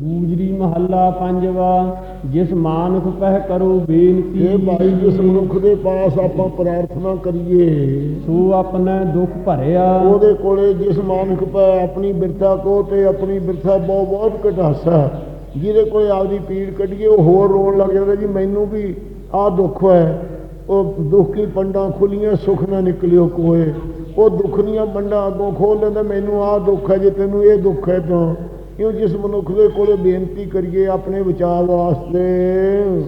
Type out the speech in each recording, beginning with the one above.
ਗੂਜਰੀ ਮਹੱਲਾ ਪੰਜਵਾ ਜਿਸ ਮਾਨੁਖ ਪਹਿ ਕਰੋ ਬੇਨਤੀ। ਇਹ ਭਾਈ ਜਿਸ ਮਨੁੱਖ ਦੇ ਪਾਸ ਆਪਾਂ ਪ੍ਰਾਰਥਨਾ ਕਰੀਏ। ਸੋ ਆਪਣੇ ਦੁੱਖ ਭਰਿਆ। ਉਹਦੇ ਕੋਲੇ ਜਿਸ ਮਾਨੁਖ ਪੈ ਆਪਣੀ ਬਿਰਥਾ ਕੋ ਤੇ ਆਪਣੀ ਬਿਰਥਾ ਬਹੁਤ ਬਹੁਤ ਘਟਾਸਾ ਜਿਹਦੇ ਕੋਲੇ ਆਪਦੀ ਪੀੜ ਕੱਢੀਏ ਉਹ ਹੋਰ ਰੋਣ ਲੱਗ ਜਾਂਦਾ ਜੀ ਮੈਨੂੰ ਵੀ ਆਹ ਦੁੱਖ ਹੈ। ਉਹ ਦੁੱਖ ਕੀ ਪੰਡਾਂ ਖੁੱਲੀਆਂ ਸੁਖ ਨਾ ਨਿਕਲਿਓ ਕੋਏ। ਉਹ ਦੁੱਖ ਦੀਆਂ ਪੰਡਾਂ ਅੱਗੋਂ ਖੋਲ ਲੈਂਦਾ ਮੈਨੂੰ ਆਹ ਦੁੱਖ ਹੈ ਜੇ ਤੈਨੂੰ ਇਹ ਦੁੱਖ ਹੈ ਤਾਂ। ਕਿਉਂ ਜਿਸ ਮਨੁੱਖ ਦੇ ਕੋਲੇ ਬੇਨਤੀ ਕਰੀਏ ਆਪਣੇ ਵਿਚਾਰ ਵਾਸਤੇ।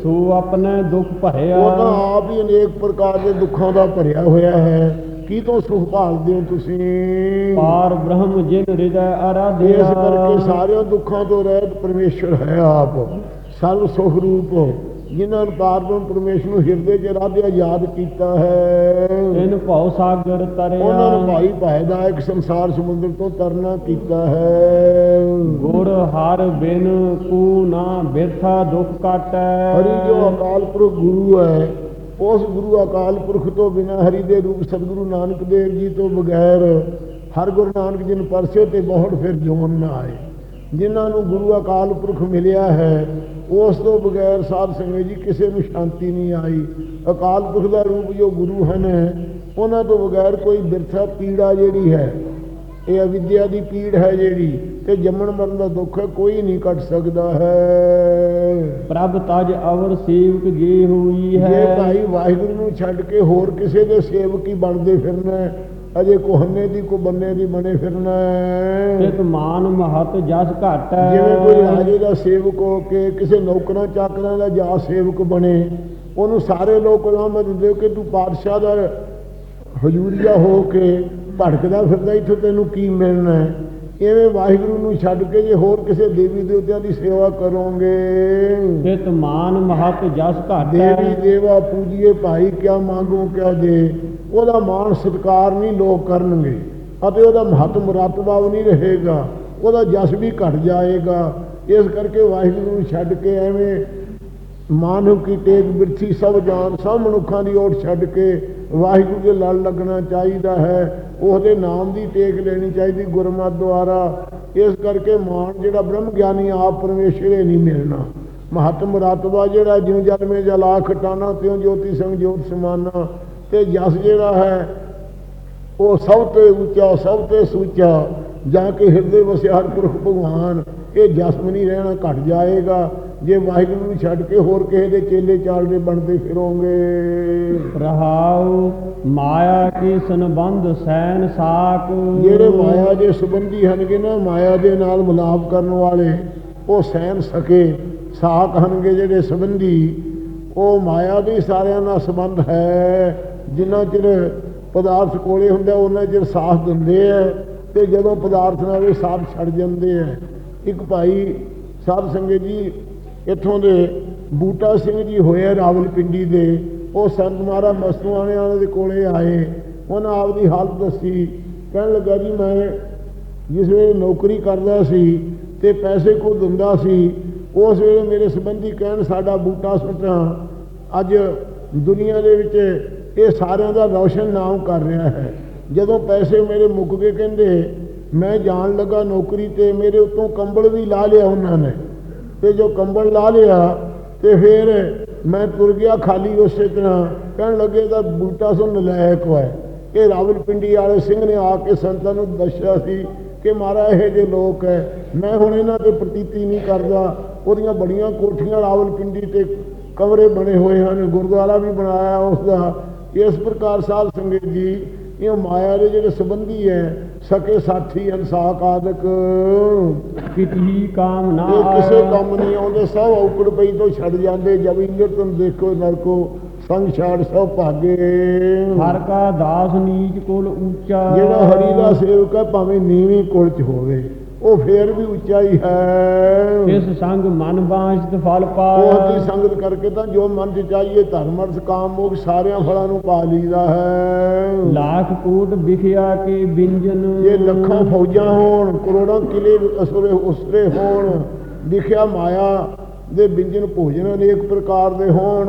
ਸੋ ਆਪਣੇ ਦੁੱਖ ਭਰਿਆ। ਉਹ ਤਾਂ ਆਪ ਹੀ ਅਨੇਕ ਪ੍ਰਕਾਰ ਦੇ ਦੁੱਖਾਂ ਦਾ ਭਰਿਆ ਹੋਇਆ ਹੈ। ਕੀ ਤੋਂ ਸੁਖ ਭਾਲਦੇ ਹੋ ਤੁਸੀਂ? ਪਾਰ ਬ੍ਰਹਮ ਜਿਨ ਹਿਰਦੈ ਆਰਾਧਿਆ। ਇਸ ਕਰਕੇ ਸਾਰਿਆਂ ਦੁੱਖਾਂ ਤੋਂ ਰਹਿਤ ਪਰਮੇਸ਼ਰ ਹੈ ਆਪ। ਸਰਵ ਸੁਖ ਰੂਪ ਜਿਨ੍ਹਾਂ ਨੂੰ ਪਾਰਬ੍ਰਹਮ ਪਰਮੇਸ਼ਰ ਨੂੰ ਹਿਰਦੇ 'ਚ ਰਾਧਿਆ ਯਾਦ ਕੀਤਾ ਹੈ। ਇਨ ਭਉ ਸਾਗਰ ਤਰਿਆ। ਉਹਨਾਂ ਨੂੰ ਭਾਈ ਭਾਇਦਾਇਕ ਸੰਸਾਰ ਸਮੁੰਦਰ ਤੋਂ ਤਰਨਾ ਕੀਤਾ ਹੈ। ਗੁਰ ਹਰ ਬਿਨ ਕੂ ਨਾ ਬਿਰਥਾ ਦੁੱਖ ਕਾਟੈ। ਹਰੀ ਜੋ ਅਕਾਲ ਪੁਰਖ ਗੁਰੂ ਹੈ ਉਸ ਗੁਰੂ ਅਕਾਲ ਪੁਰਖ ਤੋਂ ਬਿਨਾ ਹਰੀ ਦੇ ਰੂਪ ਸਤਿਗੁਰੂ ਨਾਨਕ ਦੇਵ ਜੀ ਤੋਂ ਬਗੈਰ ਹਰ ਗੁਰੂ ਨਾਨਕ ਜੀ ਨੂੰ ਪਰਸੇ ਤੇ ਬਹੁਤ ਫਿਰ ਜੋਨ ਨਾ ਆਏ। ਜਿਨ੍ਹਾਂ ਨੂੰ ਗੁਰੂ ਅਕਾਲ ਪੁਰਖ ਮਿਲਿਆ ਹੈ ਉਸ ਤੋਂ ਬਗੈਰ ਸਾਧ ਸੰਗਤ ਜੀ ਕਿਸੇ ਨੂੰ ਸ਼ਾਂਤੀ ਨਹੀਂ ਆਈ। ਅਕਾਲ ਪੁਰਖ ਦਾ ਰੂਪ ਜੋ ਗੁਰੂ ਹਨ ਉਹਨਾਂ ਤੋਂ ਬਗੈਰ ਕੋਈ ਬਿਰਥਾ ਪੀੜਾ ਜਿਹੜੀ ਹੈ ਇਹ ਅਵਿਦਿਆ ਦੀ ਪੀੜ ਹੈ ਜਿਹੜੀ ਤੇ ਜੰਮਣ ਮਰਨ ਦਾ ਦੁੱਖ ਕੋਈ ਨਹੀਂ ਕੱਟ ਸਕਦਾ ਹੈ। ਪ੍ਰਭ ਤਜ ਅਵਰ ਸੇਵਕ ਜੇ ਹੋਈ ਜੇ ਹੈ ਭਾਈ ਵਾਹਿਗੁਰੂ ਨੂੰ ਛੱਡ ਕੇ ਹੋਰ ਕਿਸੇ ਦੇ ਸੇਵਕ ਹੀ ਬਣਦੇ ਫਿਰਨਾ ਅਜੇ ਕੋਹਨੇ ਦੀ ਕੋ ਬੰਨੇ ਦੀ ਬਣੇ ਫਿਰਨਾ। ਤਿਤ ਮਾਨ ਮਹਤ ਜਸ ਘਟੈ ਜਿਵੇਂ ਕੋਈ ਰਾਜੇ ਦਾ ਸੇਵਕ ਹੋ ਕੇ ਕਿਸੇ ਨੌਕਰਾਂ ਚਾਕਰਾਂ ਦਾ ਜਾ ਸੇਵਕ ਬਣੇ ਉਹਨੂੰ ਸਾਰੇ ਲੋਕ ਰਾਮਤ ਦਿੰਦੇ ਕਿ ਤੂੰ ਪਾਤਸ਼ਾਹ ਦਾ ਹਜੂਰੀਆ ਹੋ ਕੇ ਭੜਕਦਾ ਫਿਰਦਾ ਇੱਥੋਂ ਤੈਨੂੰ ਕੀ ਮਿਲਣਾ ਹੈ ਐਵੇਂ ਵਾਹਿਗੁਰੂ ਨੂੰ ਛੱਡ ਕੇ ਜੇ ਹੋਰ ਕਿਸੇ ਦੇਵੀ ਦੇਵਤਿਆਂ ਦੀ ਸੇਵਾ ਕਰੋਗੇ? ਤਿਤ ਮਾਨ ਮਹਤ ਜਸ ਘਟੈ। ਦੇਵੀ ਦੇਵਾ ਪੂਜੀਏ ਭਾਈ ਕਿਆ ਮੰਗੋ ਕਿਆ ਦੇ ਉਹਦਾ ਮਾਣ ਸਤਕਾਰ ਨਹੀਂ ਲੋਕ ਕਰਨਗੇ ਅਤੇ ਉਹਦਾ ਮਹੱਤਵ ਰਤਬਾ ਨਹੀਂ ਰਹੇਗਾ। ਉਹਦਾ ਜਸ ਵੀ ਘਟ ਜਾਏਗਾ। ਇਸ ਕਰਕੇ ਵਾਹਿਗੁਰੂ ਨੂੰ ਛੱਡ ਕੇ ਐਵੇਂ ਮਾਨਵ ਕੀ ਟੇਕ ਬਿਰਥੀ ਸਭ ਜਾਨ ਸਭ ਮਨੁੱਖਾਂ ਦੀ ਓਟ ਛੱਡ ਕੇ ਵਾਹਿਗੁਰੂ ਦੇ ਲੜ ਲੱਗਣਾ ਚਾਹੀਦਾ ਹੈ। ਉਹਦੇ ਨਾਮ ਦੀ ਟੇਕ ਲੈਣੀ ਚਾਹੀਦੀ, ਗੁਰਮਤ ਦੁਆਰਾ। ਇਸ ਕਰਕੇ ਮਾਨ ਜਿਹੜਾ ਬ੍ਰਹਮ ਗਿਆਨੀ ਆਪ ਪਰਮੇਸ਼ਰ ਨਹੀਂ ਮਿਲਣਾ। ਮਹਤਮ ਰਤਬਾ ਜਿਹੜਾ, ਜਿਉ ਜਨਮੇ ਜਲਾ ਖਟਾਣਾ ਤਿਉ ਜੋਤੀ ਸੰਗ ਜੋਤ ਸਮਾਨਾ। ਤੇ ਜਸ ਜਿਹੜਾ ਹੈ, ਉਹ ਸਭ ਤੋਂ ਉੱਚਾ, ਸਭ ਤੋਂ ਸੁੱਚਾ, ਜਾਂ ਕਿ ਹਿਰਦੇ ਵਸਿਆ ਹਰ ਪੁਰਖ ਭਗਵਾਨ, ਇਹ ਜਸਮ ਨਹੀਂ ਰਹਿਣਾ, ਘਟ ਜਾਏਗਾ। ਜੇ ਵਾਹਿਗੁਰੂ ਨੂੰ ਛੱਡ ਕੇ ਹੋਰ ਕਿਸੇ ਦੇ ਚੇਲੇ ਚਾਲਦੇ ਬਣਦੇ ਫਿਰੋਗੇ। ਰਹਾਉ ਮਾਇਆ ਕੀ ਸੰਬੰਧ ਸੈਨ ਸਾਕ ਜਿਹੜੇ ਮਾਇਆ ਦੇ ਸੰਬੰਧੀ ਹਨਗੇ ਨਾ ਮਾਇਆ ਦੇ ਨਾਲ ਮਿਲਾਪ ਕਰਨ ਵਾਲੇ ਉਹ ਸਹਿਨ ਸਕੇ ਸਾਕ ਹਨਗੇ ਜਿਹੜੇ ਸੰਬੰਧੀ ਉਹ ਮਾਇਆ ਦੇ ਸਾਰਿਆਂ ਨਾਲ ਸੰਬੰਧ ਹੈ। ਜਿੰਨਾ ਚਿਰ ਪਦਾਰਥ ਕੋਲੇ ਹੁੰਦਾ ਉਹਨਾਂ ਚਿਰ ਸਾਥ ਦਿੰਦੇ ਆ ਤੇ ਜਦੋਂ ਪਦਾਰਥ ਨਾਲ ਇਹ ਸਾਥ ਛੱਡ ਜਾਂਦੇ ਆ। ਇੱਕ ਭਾਈ ਸਾਧ ਸੰਗਤ ਜੀ ਇੱਥੋਂ ਦੇ ਬੂਟਾ ਸਿੰਘ ਜੀ ਹੋਏ ਰਾਵਲਪਿੰਡੀ ਦੇ, ਉਹ ਸੰਤ ਮਹਾਰਾਜ ਮਸਤੂਆਣੇ ਵਾਲੇ ਦੇ ਕੋਲੇ ਆਏ। ਉਹਨਾਂ ਆਪਦੀ ਹਾਲਤ ਦੱਸੀ। ਕਹਿਣ ਲੱਗਾ ਜੀ, ਮੈਂ ਜਿਸ ਵੇਲੇ ਨੌਕਰੀ ਕਰਦਾ ਸੀ ਤੇ ਪੈਸੇ ਕੋ ਦਿੰਦਾ ਸੀ, ਉਸ ਵੇਲੇ ਮੇਰੇ ਸੰਬੰਧੀ ਕਹਿਣ, ਸਾਡਾ ਬੂਟਾ ਸੁੱਟਾਂ। ਅੱਜ ਦੁਨੀਆ ਦੇ ਵਿੱਚ ਇਹ ਸਾਰਿਆਂ ਦਾ ਰੌਸ਼ਨ ਨਾਮ ਕਰ ਰਿਹਾ ਹੈ। ਜਦੋਂ ਪੈਸੇ ਮੇਰੇ ਮੁੱਕ ਗਏ, ਕਹਿੰਦੇ, ਮੈਂ ਜਾਣ ਲੱਗਾ ਨੌਕਰੀ ਤੇ, ਮੇਰੇ ਉੱਤੋਂ ਕੰਬਲ ਵੀ ਲਾ ਲਿਆ ਉਹਨਾਂ ਨੇ। ਤੇ ਜੋ ਕੰਬਲ ਲਾ ਲਿਆ ਤੇ ਫਿਰ ਮੈਂ ਤੁਰ ਗਿਆ ਖਾਲੀ ਉਸੇ ਤਰ੍ਹਾਂ। ਕਹਿਣ ਲੱਗੇ ਤਾਂ ਬੂਟਾ ਸੋ ਨਲਾਇਕ ਹੋਇਆ ਇਹ ਰਾਵਲਪਿੰਡੀ ਵਾਲੇ ਸਿੰਘ ਨੇ ਆ ਕੇ ਸੰਤਾਂ ਨੂੰ ਦੱਸਿਆ ਸੀ ਕਿ ਮਾਰਾ ਇਹ ਜੇ ਲੋਕ ਹੈ ਮੈਂ ਹੁਣ ਇਹਨਾਂ ਤੇ ਪ੍ਰਤੀਤੀ ਨਹੀਂ ਕਰਦਾ। ਉਹਦੀਆਂ ਬੜੀਆਂ ਕੋਠੀਆਂ ਰਾਵਲਪਿੰਡੀ ਤੇ ਕਮਰੇ ਬਣੇ ਹੋਏ ਹਨ। ਗੁਰਦੁਆਰਾ ਵੀ ਬਣਾਇਆ ਉਸ ਦਾ। ਇਸ ਪ੍ਰਕਾਰ ਸਾਧ ਸੰਗਤ ਜੀ ਇਹ ਮਾਇਆ ਦੇ ਜਿਹੜੇ ਸੰਬੰਧੀ ਹੈ ਸਕੇ ਸਾਥੀ ਅਨਸਾਕ ਆਦਿਕ ਕਿਤਹੀ ਕਾਮ ਨਾ ਇਹ ਕਿਸੇ। ਕੰਮ ਨਹੀਂ ਆਉਂਦੇ ਸਭ ਔਕੜ ਪਈ ਤੋਂ ਛੱਡ ਜਾਂਦੇ ਜਬ ਇੰਦਰ ਤੁਮ ਦੇਖੋ ਨਰਕੋ ਸੰਗ ਛਾੜ ਸਭ ਭਾਗੇ। ਹਰ ਕਾ ਦਾਸ ਨੀਚ ਕੁਲ ਉੱਚਾ। ਜਿਹੜਾ ਹਰੀ ਦਾ ਸੇਵਕ ਹੈ ਭਾਵੇਂ ਨੀਵੀਂ ਕੁਲ ਚ ਹੋਵੇ। ਉਹ ਫੇਰ ਵੀ ਉੱਚਾ ਹੀ। ਇਸ ਸੰਗ ਮਨ ਬਾਂਛਤ ਫਲ ਉਹ ਦੀ ਪਾਇਆ ਸੰਗਤ ਕਰਕੇ ਤਾਂ ਜੋ ਮਨ ਚ ਚਾਹੀਏ ਧਰਮ ਅਰਥ ਕਾਮ ਮੋਖ ਸਾਰਿਆਂ ਫਲਾਂ ਨੂੰ ਪਾ ਲਈਦਾ ਹੈ। ਲੱਖ ਕੋਟ ਵਿਖਿਆ ਕੇ ਬਿੰਜਨ ਇਹ ਲੱਖਾਂ ਫੌਜਾਂ ਹੋਣ ਕਰੋੜਾਂ ਕਿਲੇ ਅਸਰੇ ਉਸਰੇ ਹੋਣ ਦਿਖਿਆ ਮਾਇਆ ਦੇ ਬਿੰਜਨ ਭੋਜਨ ਅਨੇਕ ਪ੍ਰਕਾਰ ਦੇ ਹੋਣ।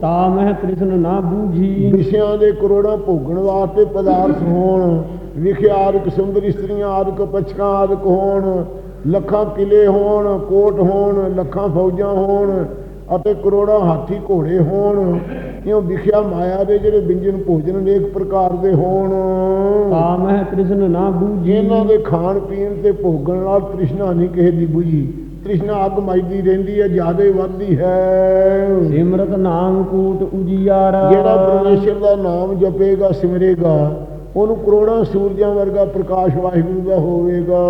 ਤਾ ਮਹਿ ਤ੍ਰਿਸ਼ਨ ਨਾ ਬੂਝੀ। ਵਿਸ਼ਿਆਂ ਦੇ ਕਰੋੜਾਂ ਭੋਗਣ ਵਾਸਤੇ ਪਦਾਰਥ ਹੋਣ। ਵਿਖਿਆ ਆਦਿਕ ਸੁੰਦਰ ਇਸਤਰੀਆਂ ਆਦਿਕ ਪਛਕਾਂ ਆਦਿਕ ਹੋਣ ਲੱਖਾਂ ਕਿਲੇ ਹੋਣ ਕੋਟ ਹੋਣ ਲੱਖਾਂ ਫੌਜਾਂ ਹੋਣ ਅਤੇ ਕਰੋੜਾਂ ਹਾਥੀ ਘੋੜੇ ਹੋਣ। ਇਉਂ ਵਿਖਿਆ ਮਾਇਆ ਦੇ ਜਿਹੜੇ ਵਿੰਜਨ ਭੋਜਨ ਅਨੇਕ ਪ੍ਰਕਾਰ ਦੇ ਹੋਣ। ਕਾਮਹਿ ਤ੍ਰਿਸ਼ਨ ਨਾ ਬੂਝੀ। ਇਹਨਾਂ ਦੇ ਖਾਣ ਪੀਣ ਤੇ ਭੋਗਣ ਨਾਲ ਤ੍ਰਿਸ਼ਨਾ ਨਹੀਂ ਕਿਸੇ ਦੀ ਬੁਝੀ। ਤ੍ਰਿਸ਼ਨਾ ਅੱਗ ਮੱਚਦੀ ਰਹਿੰਦੀ ਹੈ ਜ਼ਿਆਦਾ ਵੱਧਦੀ ਹੈ। ਸਿਮਰਤ ਨਾਮ ਕੂਟ ਉਜੀਆਰਾ। ਜਿਹੜਾ ਪਰਮੇਸ਼ਰ ਦਾ ਨਾਮ ਜਪੇਗਾ ਸਿਮਰੇਗਾ। ਉਹਨੂੰ ਕਰੋੜਾਂ ਸੂਰਜਾਂ ਵਰਗਾ ਪ੍ਰਕਾਸ਼ ਵਾਹਿਗੁਰੂ ਦਾ ਹੋਵੇਗਾ।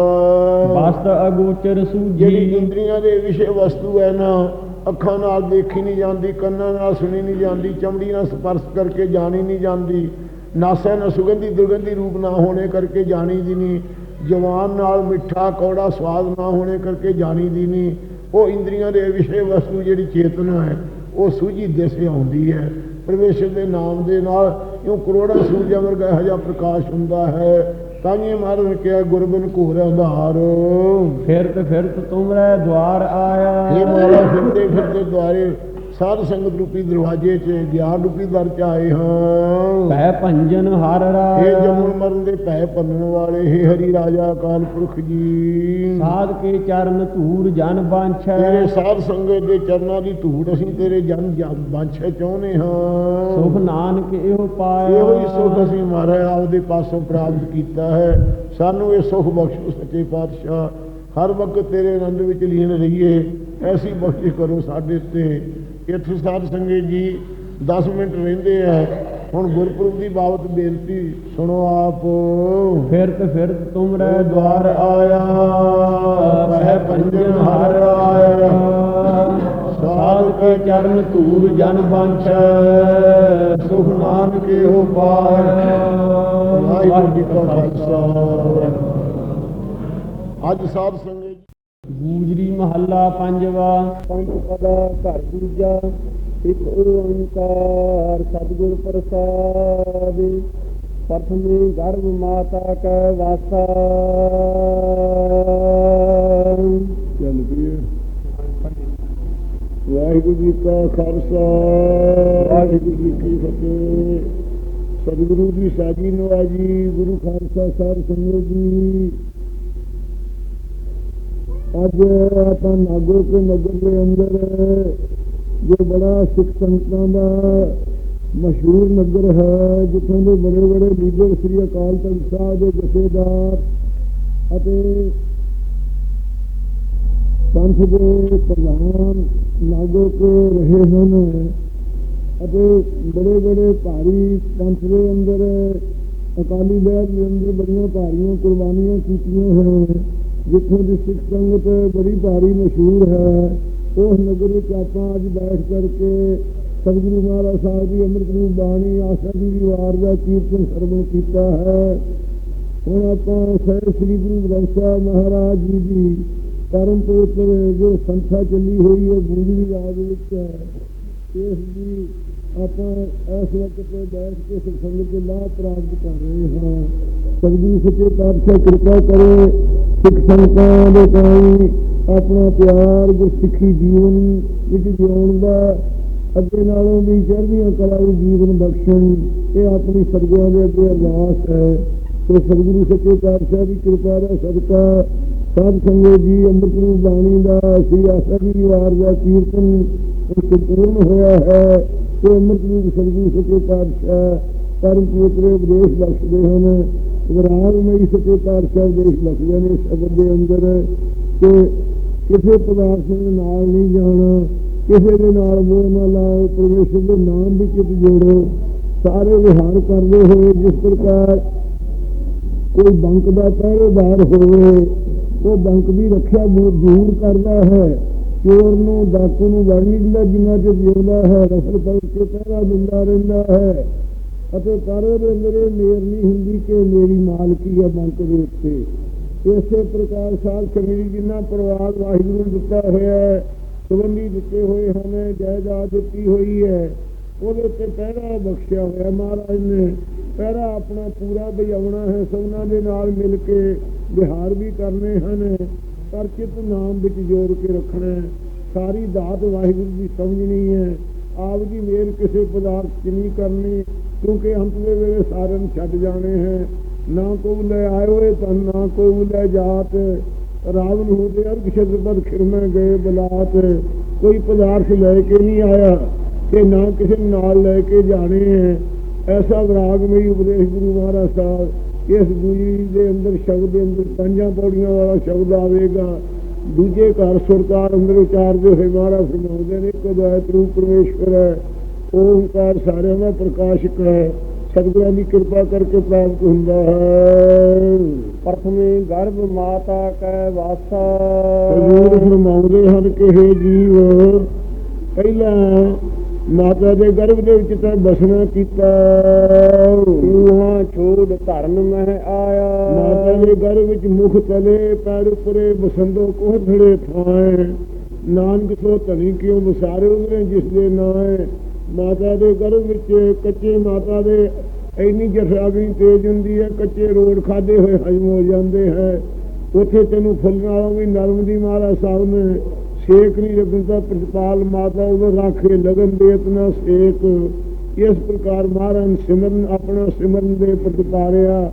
ਬਸਤ ਅਗੋਚਰ ਜਿਹੜੀ ਸੂਜੀ। ਇੰਦਰੀਆਂ ਦੇ ਵਿਸ਼ੇ ਵਸਤੂ ਹੈ ਨਾ ਅੱਖਾਂ ਨਾਲ ਦੇਖੀ ਨਹੀਂ ਜਾਂਦੀ ਕੰਨਾਂ ਨਾਲ ਸੁਣੀ ਨਹੀਂ ਜਾਂਦੀ ਚਮੜੀ ਨਾਲ ਸਪਰਸ਼ ਕਰਕੇ ਜਾਣੀ ਨਹੀਂ ਜਾਂਦੀ ਨਾਸਾਂ ਨਾਲ ਸੁਗੰਧੀ ਦੁਰਗੰਧੀ ਰੂਪ ਨਾ ਹੋਣੇ ਕਰਕੇ ਜਾਣੀ ਦੀ ਨਹੀਂ ਜਵਾਨ ਨਾਲ ਮਿੱਠਾ ਕੌੜਾ ਸਵਾਦ ਨਾ ਹੋਣੇ ਕਰਕੇ ਜਾਣੀ ਦੀ ਨਹੀਂ ਉਹ ਇੰਦਰੀਆਂ ਦੇ ਵਿਸ਼ੇ ਵਸਤੂ ਜਿਹੜੀ ਚੇਤਨਾ ਹੈ ਉਹ ਸੂਝੀ ਦਿਸ ਆਉਂਦੀ ਹੈ। ਪਰਮੇਸ਼ਰ ਦੇ ਨਾਮ ਦੇ ਨਾਲ ਇਉਂ ਕਰੋੜਾਂ ਸੂਰਜਾਂ ਵਰਗਾ ਇਹੋ ਜਿਹਾ ਪ੍ਰਕਾਸ਼ ਹੁੰਦਾ ਹੈ ਤਾਂ ਹੀ ਮਹਾਰਾਜ ਨੇ ਕਿਹਾ ਗੁਰਬਨ ਘੋਰ ਅੰਧਾਰ ਫਿਰਤ ਫਿਰਤ ਤੁਮਰੇ ਦਵਾਰ ਆਇਆ। ਇਹ ਮਾਰਾ ਫਿਰਦੇ ਫਿਰਦੇ ਦੁਆਰੇ ਸਾਧ ਸੰਗਤ ਰੂਪੀ ਦਰਵਾਜ਼ੇ 'ਚ ਗਿਆਨ ਰੂਪੀ ਦਰ 'ਚ ਆਏ ਹਾਂ। ਭੈ ਭੰਜਨ ਹਰ ਇਹ ਰਾਇਆ ਜੰਮਣ ਮਰਨ ਦੇ ਭੈ ਪੰਨਣ ਵਾਲੇ ਹੇ ਹਰੀ ਰਾਜਾ ਅਕਾਲ ਪੁਰਖ ਜੀ। ਸਾਧ ਕੇ ਚਰਨ ਧੂੜ ਜਨ ਬਾਂਛੈ। ਤੇਰੇ ਸਾਧ ਸੰਗਤ ਦੇ ਚਰਨਾਂ ਦੀ ਧੂੜ ਅਸੀਂ ਤੇਰੇ ਜਨ ਬਾਂਛੇ ਚਾਹੁੰਦੇ ਹਾਂ। ਸੁਖ ਨਾਨਕ ਇਹੋ ਪਾਇਆ। ਇਹੋ ਹੀ ਸੁਖ ਅਸੀਂ ਮਹਾਰਾਜ ਆਪਦੇ ਪਾਸੋਂ ਪ੍ਰਾਪਤ ਕੀਤਾ ਹੈ। ਸਾਨੂੰ ਇਹ ਸੁਖ ਬਖਸ਼ੋ ਸੱਚੇ ਪਾਤਸ਼ਾਹ। ਹਰ ਵਕਤ ਤੇਰੇ ਆਨੰਦ ਵਿੱਚ ਲੀਨ ਰਹੀਏ। ਐਸੀ ਬਖਸ਼ਿਸ਼ ਕਰੋ ਸਾਡੇ ਤੇ ਇੱਥੇ ਸਾਧ ਸੰਗਤ ਜੀ 10 ਮਿੰਟ ਰਹਿੰਦੇ ਆ। ਹੁਣ ਗੁਰਪੁਰਬ ਦੀ ਬਾਬਤ ਬੇਨਤੀ ਸੁਣੋ ਆਪ। ਫਿਰਤ ਫਿਰਤ ਤੁਮਰੇ ਦਵਾਰ ਆਇਆ ਭੈ ਭੰਜਨ ਹਰ ਰਾਇਆ ਸਾਧ ਕੇ ਚਰਨ ਧੂੜ ਜਨ ਬਾਂਛੈ ਸੁਖ ਨਾਨਕ ਇਹੋ ਪਾਇਆ ਵਾਹਿਗੁਰੂ ਜੀ ਕਾ ਖਾਲਸਾ। ਅੱਜ ਸਾਧ ਗੂਜਰੀ ਮਹੱਲਾ ਪੰਜਵਾ। ਪੰਜ ਪਦਾ ਘਰ ਦੂਜਾ ਇੱਕ ਓੰਕਾਰ ਸਤਿਗੁਰ ਪ੍ਰਸਾਦ। ਪ੍ਰਥਮੇ ਗਰਭ ਮਾਤਾ ਕੈ ਵਾਸਾ। ਚੱਲ ਪਈਏ ਵਾਹਿਗੁਰੂ ਜੀ ਕਾ ਖਾਲਸਾ। ਵਾਹਿਗੁਰੂ ਜੀ ਕੀ ਫਤਿਹ। ਸਤਿਗੁਰੂ ਦੀ ਸਾਜੀ ਨਵਾਜੀ ਗੁਰੂ ਖਾਲਸਾ ਸਾਹਿਬ ਸੰਗਤ ਜੀ। ਅੱਜ ਆਪਾਂ ਨਾਗੋ ਕੇ ਨਗਰ ਦੇ ਅੰਦਰ, ਜੋ ਬੜਾ ਸਿੱਖ ਸੰਤਾਂ ਦਾ ਮਸ਼ਹੂਰ ਨਗਰ ਹੈ, ਜਿੱਥੋਂ ਦੇ ਬੜੇ ਬੜੇ ਲੀਡਰ ਸ੍ਰੀ ਅਕਾਲ ਤਖਤ ਸਾਹਿਬ ਦੇ ਜਥੇਦਾਰ ਅਤੇ ਪੰਥ ਦੇ ਪ੍ਰਧਾਨ ਨਾਗੋ ਕੇ ਰਹੇ ਹਨ ਅਤੇ ਬੜੇ ਬੜੇ ਭਾਰੀ ਪੰਥ ਦੇ ਅੰਦਰ, ਅਕਾਲੀ ਦਲ ਦੇ ਅੰਦਰ ਬੜੀਆਂ ਭਾਰੀਆਂ ਕੁਰਬਾਨੀਆਂ ਕੀਤੀਆਂ ਹਨ ਜਿੱਥੋਂ ਦੀ ਸਿੱਖ ਸੰਗਤ ਬੜੀ ਭਾਰੀ ਮਸ਼ਹੂਰ ਹੈ, ਉਸ ਨਗਰ ਵਿੱਚ ਆਪਾਂ ਅੱਜ ਬੈਠ ਕਰਕੇ ਸਤਿਗੁਰੂ ਮਹਾਰਾਜ ਸਾਹਿਬ ਦੀ ਅੰਮ੍ਰਿਤ ਰੂਪ ਬਾਣੀ, ਆਸਾ ਦੀ ਦੀ ਵਾਰ ਦਾ ਕੀਰਤਨ ਸਰਵਣ ਕੀਤਾ ਹੈ। ਹੁਣ ਆਪਾਂ ਸਹਿ ਸ੍ਰੀ ਗੁਰੂ ਗ੍ਰੰਥ ਸਾਹਿਬ ਮਹਾਰਾਜ ਜੀ ਦੀ ਪਰਮ ਪਵਿੱਤਰ ਜੋ ਸੰਥਾ ਚੱਲੀ ਹੋਈ ਹੈ, ਗੁੰਜਲੀ ਰਾਗ ਵਿੱਚ ਹੈ, ਇਸ ਦੀ ਆਪਾਂ ਇਸ ਵਕਤ ਤੇ ਬੈਠ ਕੇ ਸਿੱਖ ਸੰਗਤ ਦੇ ਲਾਭ ਪ੍ਰਾਪਤ ਕਰ ਰਹੇ ਹਾਂ। ਸਤਿਗੁਰੂ ਸੱਚੇ ਪਾਤਸ਼ਾਹ, ਕਿਰਪਾ ਕਰੇ ਸਿੱਖ ਸੰਗਤਾਂ ਦੇ ਤਾਈ ਆਪਣਾ ਪਿਆਰ, ਗੁਰਸਿੱਖੀ ਜੀਵਨ ਵਿੱਚ ਜਿਉਣ ਦਾ ਅੱਗੇ ਨਾਲੋਂ ਵੀ ਚੜ੍ਹਦੀਆਂ ਕਲਾ ਨੂੰ ਜੀਵਨ ਬਖਸ਼ਣ, ਇਹ ਆਪਣੀ ਸਰਗੁਆਂ ਦੇ ਅੱਗੇ ਅਰਦਾਸ ਹੈ। ਸੋ ਸਤਿਗੁਰੂ ਸੱਚੇ ਪਾਤਸ਼ਾਹ ਦੀ ਕਿਰਪਾ ਦਾ ਸਦਕਾ ਸਾਧ ਸੰਗਤ ਜੀ ਅੰਮ੍ਰਿਤ ਰੂਪ ਬਾਣੀ ਦਾ ਸ੍ਰੀ ਆਸਾ ਜੀ ਵਾਰ ਦਾ ਕੀਰਤਨ ਸੰਪੂਰਨ ਹੋਇਆ ਹੈ ਤੇ ਅੰਮ੍ਰਿਤ ਰੂਪ ਸਤਿਗੁਰੂ ਸੱਚੇ ਪਾਤਸ਼ਾਹ ਪਰਮ ਪਵਿੱਤਰ ਉਪਦੇਸ਼ ਬਖਸ਼ਦੇ ਹਨ। ਵਿਰਾਗਮਈ ਸੱਚੇ ਪਾਤਸ਼ਾਹ ਉਪਦੇਸ਼ ਬਖਸ਼ਦੇ ਨੇ ਸ਼ਬਦ ਦੇ ਅੰਦਰ ਕਿ ਕਿਸੇ ਪਦਾਰਥ ਦੇ ਨਾਲ ਨਹੀਂ ਜਾਣਾ, ਕਿਸੇ ਦੇ ਨਾਲ ਮੋਹ ਨਾ ਲਾਓ, ਪਰਮੇਸ਼ਰ ਦੇ ਨਾਮ ਵਿੱਚ ਚਿਤ ਜੋੜੋ। ਸਾਰੇ ਵਿਹਾਰ ਕਰਦੇ ਹੋਏ ਜਿਸ ਪ੍ਰਕਾਰ ਕੋਈ ਬੰਕ ਦਾ ਪਹਿਰੇਦਾਰ ਹੋਵੇ, ਉਹ ਬੰਕ ਦੀ ਰੱਖਿਆ ਬਹੁਤ ਜ਼ਰੂਰ ਕਰਦਾ ਹੈ। ਚੋਰ ਨੂੰ, ਡਾਕੂ ਨੂੰ ਵੜ ਨਹੀਂ ਜਿੰਨਾ ਚਿਰ ਜਿਉਂਦਾ ਹੈ, ਰਸਲ ਪਲ ਕੇ ਪਹਿਰਾ ਦਿੰਦਾ ਰਹਿੰਦਾ ਹੈ। ਅਤੇ ਪਰ ਉਹਦੇ ਅੰਦਰ ਇਹ ਮੇਰ ਨਹੀਂ ਹੁੰਦੀ ਕਿ ਮੇਰੀ ਮਾਲਕੀ ਹੈ ਬੰਕ ਦੇ ਉੱਤੇ। ਇਸੇ ਪ੍ਰਕਾਰ ਸਾਲ ਕਮੀਰੀ ਜਿੰਨਾ ਪਰਿਵਾਰ ਵਾਹਿਗੁਰੂ ਨੇ ਦਿੱਤਾ ਹੋਇਆ ਹੈ, ਸਬੰਧੀ ਦਿੱਤੇ ਹੋਏ ਹਨ, ਜਾਇਦਾਦ ਦਿੱਤੀ ਹੋਈ ਹੈ, ਉਹਦੇ ਉੱਤੇ ਪਹਿਰਾ ਬਖਸ਼ਿਆ ਹੋਇਆ ਮਹਾਰਾਜ ਨੇ। ਪਹਿਰਾ ਆਪਣਾ ਪੂਰਾ ਵਜਾਉਣਾ ਹੈ, ਸਭਨਾਂ ਦੇ ਨਾਲ ਮਿਲ ਕੇ ਵਿਹਾਰ ਵੀ ਕਰਨੇ ਹਨ ਪਰ ਚਿਤ ਨਾਮ ਵਿੱਚ ਜੋੜ ਕੇ ਰੱਖਣਾ ਸਾਰੀ ਦਾਤ ਵਾਹਿਗੁਰੂ ਦੀ ਸਮਝਣੀ ਹੈ। ਆਪ ਦੀ ਮੇਰ ਕਿਸੇ ਪਦਾਰਥ 'ਚ ਨਹੀਂ ਕਰਨੀ। ਕਿਉਂਕਿ ਅੰਤ ਦੇ ਵੇਲੇ ਸਾਰਨ ਛੱਡ ਜਾਣੇ ਹੈ। ਨਾ ਕੋਈ ਲੈ ਆਏ ਹੋਏ ਤਾਂ, ਨਾ ਕੋਈ ਲੈ ਜਾਤ। ਰਾਵਣ ਹੋਦੇ ਅਰ ਕਿਸੇ ਪਰ ਖਿਰਮੇ ਗਏ ਬਲਾਤ। ਕੋਈ ਪਦਾਰਥ ਲੈ ਕੇ ਨਹੀਂ ਆਇਆ ਤੇ ਨਾ ਕਿਸੇ ਨੂੰ ਨਾਲ ਲੈ ਕੇ ਜਾਣੇ ਹੈ। ਐਸਾ ਵਿਰਾਗਮਈ ਉਪਦੇਸ਼ ਗੁਰੂ ਮਹਾਰਾਜ ਸਾਹਿਬ ਇਸ ਗੁਰੂ ਦੇ ਅੰਦਰ ਸ਼ਬਦ ਦੇ ਅੰਦਰ ਪੰਜਾਂ ਪੌੜੀਆਂ ਵਾਲਾ ਸ਼ਬਦ ਆਵੇਗਾ। ਦੂਜੇ ਘਰ ਸੁਰਕਾਰ ਅੰਦਰ ਉਚਾਰਦੇ ਹੋਏ ਮਹਾਰਾਜ ਫਰਮਾਉਂਦੇ ਨੇ ਇੱਕ ਹੈ ਰੂਪ ਪਰਮੇਸ਼ਵਰ ਹੈ ਓੰਕਾਰ ਸਾਰਿਆਂ ਦਾ ਪ੍ਰਕਾਸ਼ਕ ਹੈ ਸਤਿਗੁਰਾਂ ਦੀ ਕਿਰਪਾ ਕਰਕੇ ਪ੍ਰਾਪਤ ਹੁੰਦਾ ਹੈ। ਪ੍ਰਥਮੇ ਗਰਭ ਮਾਤਾ ਕੈ ਵਾਸਾ। ਹਜ਼ੂਰ ਫਰਮਾਉਂਦੇ ਹਨ ਕਿ हे ਜੀਵ ਪਹਿਲਾਂ ਮਾਤਾ ਦੇ ਗਰਭ ਦੇ ਵਿੱਚ ਤਾਂ ਬਸਣਾ ਕੀਤਾ। ਤੂਹਾਂ ਛੋੜ ਧਰਨ ਮਹਿ ਆਇਆ। ਮਾਤਾ ਦੇ ਗਰਭ ਵਿੱਚ ਮੁਖ ਤਲੇ ਪੈਰ ਉਪਰੇ ਬਸੰਦੋ ਕੋਥੜੇ ਥਾਏ। ਨਾਨਕ ਸੋ ਧਨੀ ਕਿਉ ਵਸਾਰੇ ਉਹਨੇ ਜਿਸ ਦੇ ਨਾਂ ਮਾਤਾ ਦੇ ਗਰਭ ਵਿੱਚ ਕੱਚੇ ਮਾਤਾ ਦੇ ਇੰਨੀ ਜਠਰਾਗਣੀ ਤੇਜ਼ ਹੁੰਦੀ ਹੈ, ਕੱਚੇ ਰੋਡ ਖਾਦੇ ਹੋਏ ਹਜਮ ਹੋ ਜਾਂਦੇ ਹੈ। ਉੱਥੇ ਤੈਨੂੰ ਫੁੱਲ ਨਾਲੋਂ ਵੀ ਨਰਮ ਦੀ ਮਹਾਰਾਜ ਸਾਹਿਬ ਨੇ ਸੇਕ ਨਹੀਂ ਲੱਗਦਾ ਪ੍ਰਤਪਾਲ ਮਾਤਾ ਉਹ ਰਾਖੇ ਲਗਨ ਦੇ ਇਤਨਾ ਸੇਕ। ਇਸ ਪ੍ਰਕਾਰ ਮਹਾਰਾਜ ਸਿਮਰਨ, ਆਪਣਾ ਸਿਮਰਨ ਦੇ ਪ੍ਰਤਪਾਰਿਆ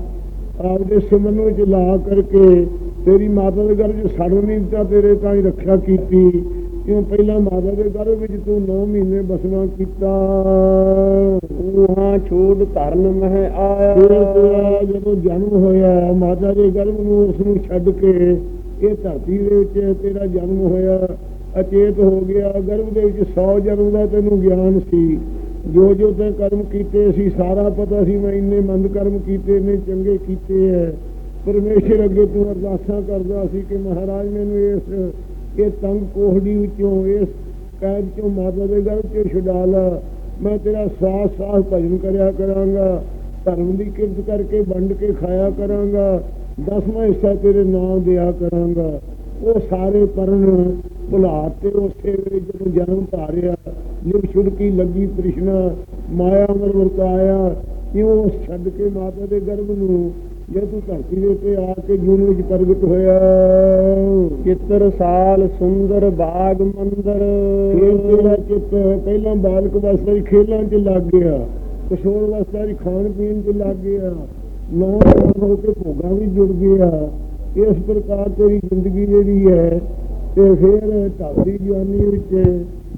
ਆਪਦੇ ਸਿਮਰਨ ਵਿੱਚ ਲਾ ਕਰਕੇ ਤੇਰੀ ਮਾਤਾ ਦੇ ਘਰ ਚ ਸੜਨ ਨਹੀਂ ਦਿੱਤਾ, ਤੇਰੇ ਤਾਂ ਹੀ ਰੱਖਿਆ ਕੀਤੀ। ਕਿਉਂ ਪਹਿਲਾਂ ਮਾਤਾ ਦੇ ਘਰ ਵਿੱਚ ਤੂੰ 9 ਮਹੀਨੇ ਬਸਣਾ ਕੀਤਾ? ਤੂਹਾਂ ਛੋੜ ਧਰਨ ਮਹਿ ਆਇਆ। ਤੇਰਾ ਜਦੋਂ ਜਨਮ ਹੋਇਆ ਮਾਤਾ ਦੇ ਗਰਭ ਨੂੰ ਉਸ ਨੂੰ ਛੱਡ ਕੇ ਇਹ ਧਰਤੀ ਦੇ ਵਿੱਚ ਤੇਰਾ ਜਨਮ ਹੋਇਆ। ਅਚੇਤ ਹੋ ਗਿਆ। ਗਰਭ ਦੇ ਵਿੱਚ 100 ਜਨਮ ਦਾ ਤੈਨੂੰ ਗਿਆਨ ਸੀ। ਜੋ ਜੋ ਤੈਂ ਕਰਮ ਕੀਤੇ ਸੀ ਸਾਰਾ ਪਤਾ ਸੀ। ਮੈਂ ਇੰਨੇ ਮੰਦ ਕਰਮ ਕੀਤੇ ਨੇ ਚੰਗੇ ਕੀਤੇ ਐ। ਪਰਮੇਸ਼ਰ ਅੱਗੇ ਤੂੰ ਅਰਦਾਸਾਂ ਕਰਦਾ ਸੀ ਕਿ ਮਹਾਰਾਜ ਮੈਨੂੰ ਇਸ ਇਹ ਤੰਗ ਕੋਹੜੀ ਵਿੱਚੋਂ ਇਸ ਕੈਦ ਚੋਂ ਮਾਤਾ ਦੇ ਗਰਭ ਚੋਂ ਛੁਡਾ ਲਾ। ਮੈਂ ਤੇਰਾ ਸਾਥ ਸਾਥ ਭਜਨ ਕਰਿਆ ਕਰਾਂਗਾ। ਧਰਮ ਦੀ ਕਿਰਤ ਕਰਕੇ ਵੰਡ ਕੇ ਖਾਇਆ ਕਰਾਂਗਾ। ਦਸਵਾਂ ਹਿੱਸਾ ਤੇਰੇ ਨਾਮ ਦਿਆ ਕਰਾਂਗਾ। ਉਹ ਸਾਰੇ ਪਰਨ ਭੁਲਾ ਤੇ ਉਸੇ ਵੇਲੇ ਜਦੋਂ ਜਨਮ ਧਾਰਿਆ ਲਿਵ ਛੁੜਕੀ ਲੱਗੀ ਤ੍ਰਿਸ਼ਨਾ, ਮਾਇਆ ਮਰ ਵਰਤਾਇਆ ਕਿਉਂ ਛੱਡ ਕੇ ਮਾਤਾ ਦੇ ਗਰਭ ਨੂੰ ਜੇ ਤੂੰ ਧਰਤੀ ਦੇ ਉੱਤੇ ਆ ਕੇ ਜੂਨ ਵਿੱਚ ਪ੍ਰਗਟ ਹੋਇਆ। ਚਿੱਤਰ ਸਾਲ ਸੁੰਦਰ ਬਾਗ ਮੰਦਰ। ਤੇਰਾ ਚਿੱਤ ਪਹਿਲਾਂ ਬਾਲਕ ਅਵਸਥਾ ਦੀ ਖੇਲਾਂ 'ਚ ਲੱਗ ਗਿਆ ਕਿਸ਼ੋਰ ਅਵਸਥਾ ਦੀ ਖਾਣ ਪੀਣ 'ਚ ਲੱਗ ਗਿਆ। ਨੌਜਵਾਨ ਹੋ ਕੇ ਭੋਗਾਂ ਵੀ ਜੁੜ ਗਿਆ। ਇਸ ਪ੍ਰਕਾਰ ਤੇਰੀ ਜ਼ਿੰਦਗੀ ਜਿਹੜੀ ਹੈ ਤੇ ਫਿਰ ਢਾਡੀ ਜਵਾਨੀ ਵਿੱਚ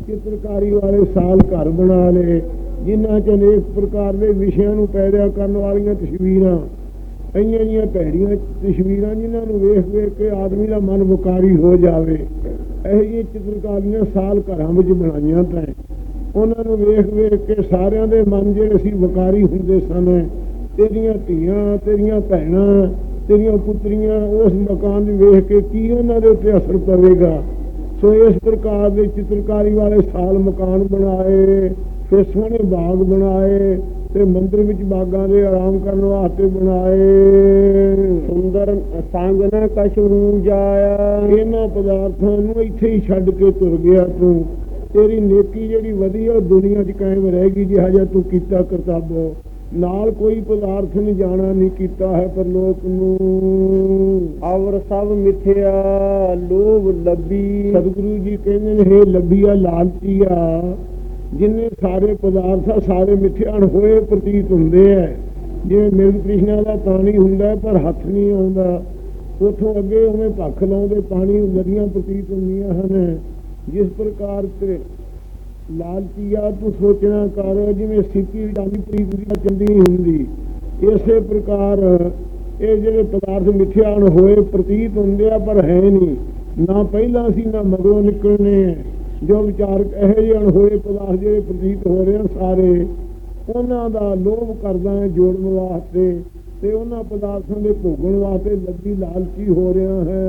ਚਿੱਤਰਕਾਰੀ ਵਾਲੇ ਸਾਲ ਘਰ ਬਣਾ ਲਏ ਜਿਨ੍ਹਾਂ 'ਚ ਅਨੇਕ ਪ੍ਰਕਾਰ ਦੇ ਵਿਸ਼ਿਆਂ ਨੂੰ ਪੈਦਾ ਕਰਨ ਵਾਲੀਆਂ ਤਸਵੀਰਾਂ। ਇੰਨੀਆਂ ਇੰਨੀਆਂ ਭੈੜੀਆਂ ਤਸਵੀਰਾਂ ਜਿਨ੍ਹਾਂ ਨੂੰ ਵੇਖ ਵੇਖ ਕੇ ਆਦਮੀ ਦਾ ਮਨ ਵਿਕਾਰੀ ਹੋ ਜਾਵੇ। ਇਹ ਜਿਹੀਆਂ ਚਿੱਤਰਕਾਰੀਆਂ ਸਾਲ ਘਰਾਂ ਵਿੱਚ ਬਣਾਈਆਂ ਤਾਂ ਉਹਨਾਂ ਨੂੰ ਵੇਖ ਵੇਖ ਕੇ ਸਾਰਿਆਂ ਦੇ ਮਨ ਜਿਹੜੇ ਸੀ ਵਿਕਾਰੀ ਹੁੰਦੇ ਸਨ। ਤੇਰੀਆਂ ਧੀਆਂ, ਤੇਰੀਆਂ ਭੈਣਾਂ, ਤੇਰੀਆਂ ਪੁੱਤਰੀਆਂ, ਉਸ ਮਕਾਨ ਨੂੰ ਵੇਖ ਕੇ ਕੀ ਉਹਨਾਂ ਦੇ ਉੱਤੇ ਅਸਰ ਪਵੇਗਾ। ਸੋ ਇਸ ਪ੍ਰਕਾਰ ਦੇ ਚਿੱਤਰਕਾਰੀ ਵਾਲੇ ਸਾਲ ਮਕਾਨ ਬਣਾਏ, ਫਿਰ ਸੋਹਣੇ ਬਾਗ ਬਣਾਏ ਤੇ ਮੰਦਿਰ ਵਿੱਚ ਬਾਗਾਂ ਦੇ ਆਰਾਮ ਕਰਨ ਵਾਸਤੇ ਬਣਾਏ। ਸੁੰਦਰ ਸੰਗ ਨ ਜਾਇਆ। ਇਹਨਾਂ ਪਦਾਰਥਾਂ ਨੂੰ ਇੱਥੇ ਹੀ ਛੱਡ ਕੇ ਤੁਰ ਗਿਆ ਤੂੰ। ਤੇਰੀ ਨੇਕੀ ਜਿਹੜੀ ਵਧੀਆ ਦੁਨੀਆ 'ਚ ਕਾਇਮ ਰਹੇਗੀ ਜਿਹਾ ਜਿਹਾ ਤੂੰ ਕੀਤਾ ਕਰਤੱਵ ਨਾਲ ਕੋਈ ਪਦਾਰਥ ਨਹੀਂ ਜਾਣਾ ਨਹੀਂ ਕੀਤਾ ਹੈ ਪਰ ਲੋਕ ਨੂੰ। ਅਵਰ ਸਭ ਮਿਥਿਆ ਲੋਭ ਲੱਭੀ। ਸਤਿਗੁਰੂ ਜੀ ਕਹਿੰਦੇ ਨੇ ਹੈ ਲੱਭੀਆ ਲਾਲਚੀਆ ਜਿੰਨੇ ਸਾਰੇ ਪਦਾਰਥ ਆ, ਸਾਰੇ ਮਿੱਥਿਆਣ ਹੋਏ ਪ੍ਰਤੀਤ ਹੁੰਦੇ ਐ ਜਿਵੇਂ ਮਿਰਗ ਕ੍ਰਿਸ਼ਨਾ ਦਾ ਪਾਣੀ ਹੁੰਦਾ ਪਰ ਹੱਥ ਨਹੀਂ ਆਉਂਦਾ। ਉਥੋਂ ਅੱਗੇ ਉਵੇਂ ਭੱਖ ਲਾਉਂਦੇ ਪਾਣੀ ਨਦੀਆਂ ਪ੍ਰਤੀਤ ਹੁੰਦੀਆਂ ਹਨ। ਜਿਸ ਪ੍ਰਕਾਰ ਤੇ ਲਾਲਚੀਆ ਤੂੰ ਸੋਚਣਾ ਕਰ, ਜਿਵੇਂ ਸਿੱਪੀ ਡਾਂਗੀ ਪ੍ਰੀਤ ਦੀ ਚੰਦੀ ਨਹੀਂ ਹੁੰਦੀ। ਇਸੇ ਪ੍ਰਕਾਰ ਇਹ ਜਿਹੜੇ ਪਦਾਰਥ ਮਿੱਥਿਆਣ ਹੋਏ ਪ੍ਰਤੀਤ ਹੁੰਦੇ ਆ, ਪਰ ਹੈ ਨਹੀਂ। ਨਾ ਪਹਿਲਾਂ ਸੀ, ਨਾ ਮਗਰੋਂ ਨਿਕਲਣੇ ਆ। ਜੋ ਵਿਚਾਰ ਇਹੋ ਜਿਹੇ ਅਣਹੋਏ ਪਦਾਰਥ ਜਿਹੜੇ ਪ੍ਰਤੀਤ ਹੋ ਰਹੇ ਸਾਰੇ, ਉਹਨਾਂ ਦਾ ਲੋਭ ਕਰਦਾ ਹੈ ਜੋੜਨ ਵਾਸਤੇ ਤੇ ਉਹਨਾਂ ਪਦਾਰਥਾਂ ਦੇ ਭੋਗਣ ਵਾਸਤੇ ਲੱਗੀ ਲਾਲਚੀ ਹੋ ਰਿਹਾ ਹੈ।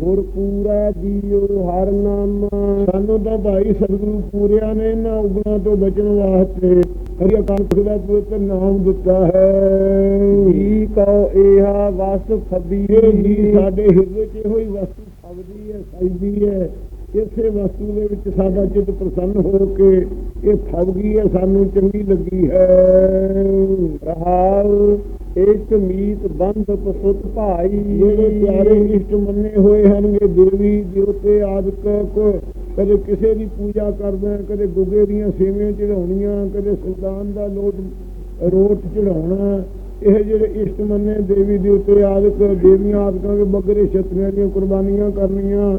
ਗੁਰ ਪੂਰਾ ਜੀਉ ਹਰ ਨਾਮ। ਸਾਨੂੰ ਤਾਂ ਭਾਈ ਸਤਿਗੁਰੂ ਪੂਰਿਆਂ ਨੇ ਇਹਨਾਂ ਉਗਣਾ ਤੋਂ ਬਚਣ ਵਾਸਤੇ ਹਰੀ ਅਕਾਲ ਪੁਰਖ ਦਾ ਪਵਿੱਤਰ ਨਾਮ ਦਿੱਤਾ ਹੈ। ਜੀ ਕਉ ਇਹਾ ਵਸ ਫਬੀ ਜੀ ਸਾਡੇ ਹਿਰਦੇ 'ਚ ਇਹੋ ਹੀ ਵਸਤੂ ਫਬਦੀ ਹੈ ਸਜਦੀ ਹੈ। ਇਸੇ ਵਸਤੂ ਦੇ ਵਿੱਚ ਸਾਡਾ ਚਿੱਤ ਪ੍ਰਸੰਨ ਹੋ ਕੇ ਇਹ ਫਬ ਗਈ ਹੈ ਸਾਨੂੰ ਚੰਗੀ ਲੱਗੀ ਹੈ। ਰਹਾਉ ਇਸ਼ਟ ਮੀਤ ਬੰਧ ਪਸੁਤ ਭਾਈ। ਜਿਹੜੇ ਪਿਆਰੇ ਇਸ਼ਟ ਮੰਨੇ ਹੋਏ ਹਨਗੇ ਦੇਵੀ ਦੇਵਤੇ ਆਦਿਕ ਕੋ ਕਦੇ ਕਿਸੇ ਦੀ ਪੂਜਾ ਕਰਦਾ ਕਦੇ ਗੁੱਗੇ ਦੀਆਂ ਸੇਵੀਆਂ ਚੜਾਉਣੀਆਂ ਕਦੇ ਸੁਲਤਾਨ ਦਾ ਲੋਟ ਰੋਟ ਚੜਾਉਣਾ ਇਹ ਜਿਹੜੇ ਇਸ਼ਟ ਮੰਨੇ ਦੇਵੀ ਦੇਵਤੇ ਆਦਿਕ ਦੇਵੀਆਂ ਆਦਿਕਾਂ ਦੇ ਬੱਗਰੇ ਛਤਰੀਆਂ ਦੀਆਂ ਕੁਰਬਾਨੀਆਂ ਕਰਨੀਆਂ।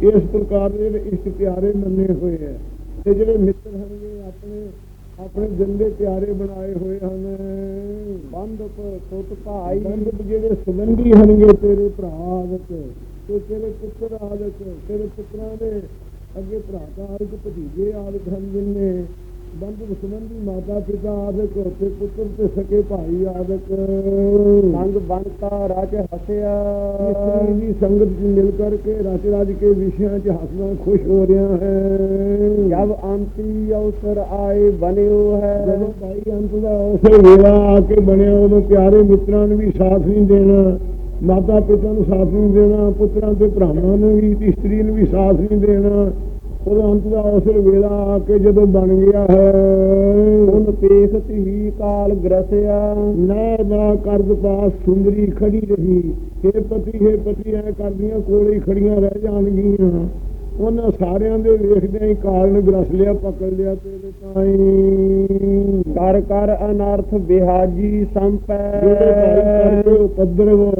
ਇਸ ਪ੍ਰਕਾਰ ਦੇ ਜਿਹੜੇ ਇਸ਼ਟ ਪਿਆਰੇ ਮੰਨੇ ਹੋਏ ਹੈ। ਤੇ ਜਿਹੜੇ ਮਿੱਤਰ ਹਨਗੇ ਆਪਣੇ ਆਪਣੇ ਦਿਲ ਦੇ ਪਿਆਰੇ ਬਣਾਏ ਹੋਏ ਹਨ। ਬੰਧਪ ਸੁਤ ਭਾਈ ਬੰਧਪ ਜਿਹੜੇ ਸੰਬੰਧੀ ਹਨਗੇ ਤੇਰੇ ਭਰਾ ਆਦਿਕ ਤੇ ਤੇਰੇ ਪੁੱਤਰ ਆਦਿਕ ਤੇਰੇ ਪੁੱਤਰਾਂ ਦੇ ਅੱਗੇ ਭਰਾ ਦਾ ਆਦਿਕ ਭਤੀਜੇ ਆਦਿਕ ਹਨ ਜਿਨਨੇ ਬੰਧਪ ਸੰਬੰਧੀ ਮਾਤਾ ਪਿਤਾ ਆਦਿਕ ਤੇ ਪੁੱਤਰ ਤੇ ਸਕੇ ਭਾਈ ਆਦਿਕ ਸੰਗ ਬੰਤਾ ਰਾਜ ਹਸਿਆ। ਦੀ ਸੰਗਤ ਚ ਮਿਲ ਕਰਕੇ ਰਚ ਰਜ ਕੇ ਵਿਸ਼ਿਆਂ ਚ ਹੱਸਣਾ ਖੁਸ਼ ਹੋ ਰਿਹਾ ਹੈ। ਜਬ ਅੰਤੀ ਅਵਸਰ ਆਏ ਬਨਿਓ ਹੈ। ਜਦੋਂ ਭਾਈ ਅੰਤ ਦਾ ਉਸੇ ਵੇਲਾ ਆ ਕੇ ਬਣਿਆ ਉਦੋਂ ਪਿਆਰੇ ਮਿੱਤਰਾਂ ਨੂੰ ਵੀ ਸਾਥ ਨਹੀਂ ਦੇਣਾ ਮਾਤਾ ਪਿਤਾ ਨੂੰ ਸਾਥ ਨਹੀਂ ਦੇਣਾ ਪੁੱਤਰਾਂ ਤੇ ਭਰਾਵਾਂ ਨੂੰ ਵੀ ਇਸਤਰੀ ਨੂੰ ਵੀ ਸਾਥ ਨਹੀਂ ਦੇਣਾ। ਦਾ ਉਸੇ ਵੇਲਾ ਆ ਕੇ ਜਦੋਂ ਬਣ ਗਿਆ ਹੈ ਹੁਣ ਪੇਖਤ ਹੀ ਕਾਲ ਗ੍ਰਸਿਆ ਨਾ ਦਾ ਕਰਦ ਪਾਸ ਸੁੰਦਰੀ ਖੜੀ ਰਹੀ। हे ਪਤੀ हे ਪਤੀ ਐ ਕਰਦੀਆਂ ਕੋਲੇ ਹੀ ਖੜੀਆਂ ਰਹਿ ਜਾਣਗੀਆਂ। ਉਹਨਾਂ ਸਾਰਿਆਂ ਦੇ ਵੇਖਦਿਆਂ ਹੀ ਕਾਲ ਨੂੰ ਗਰਸ ਲਿਆ ਪਕੜ ਲਿਆ ਤੇਰੇ ਤਾਈ। ਕਰ ਕਰ ਅਨਰਥ ਬਿਹਾਜੀ ਸੰਪੈ। ਜਿਹੜੇ ਉਪਦਰਵ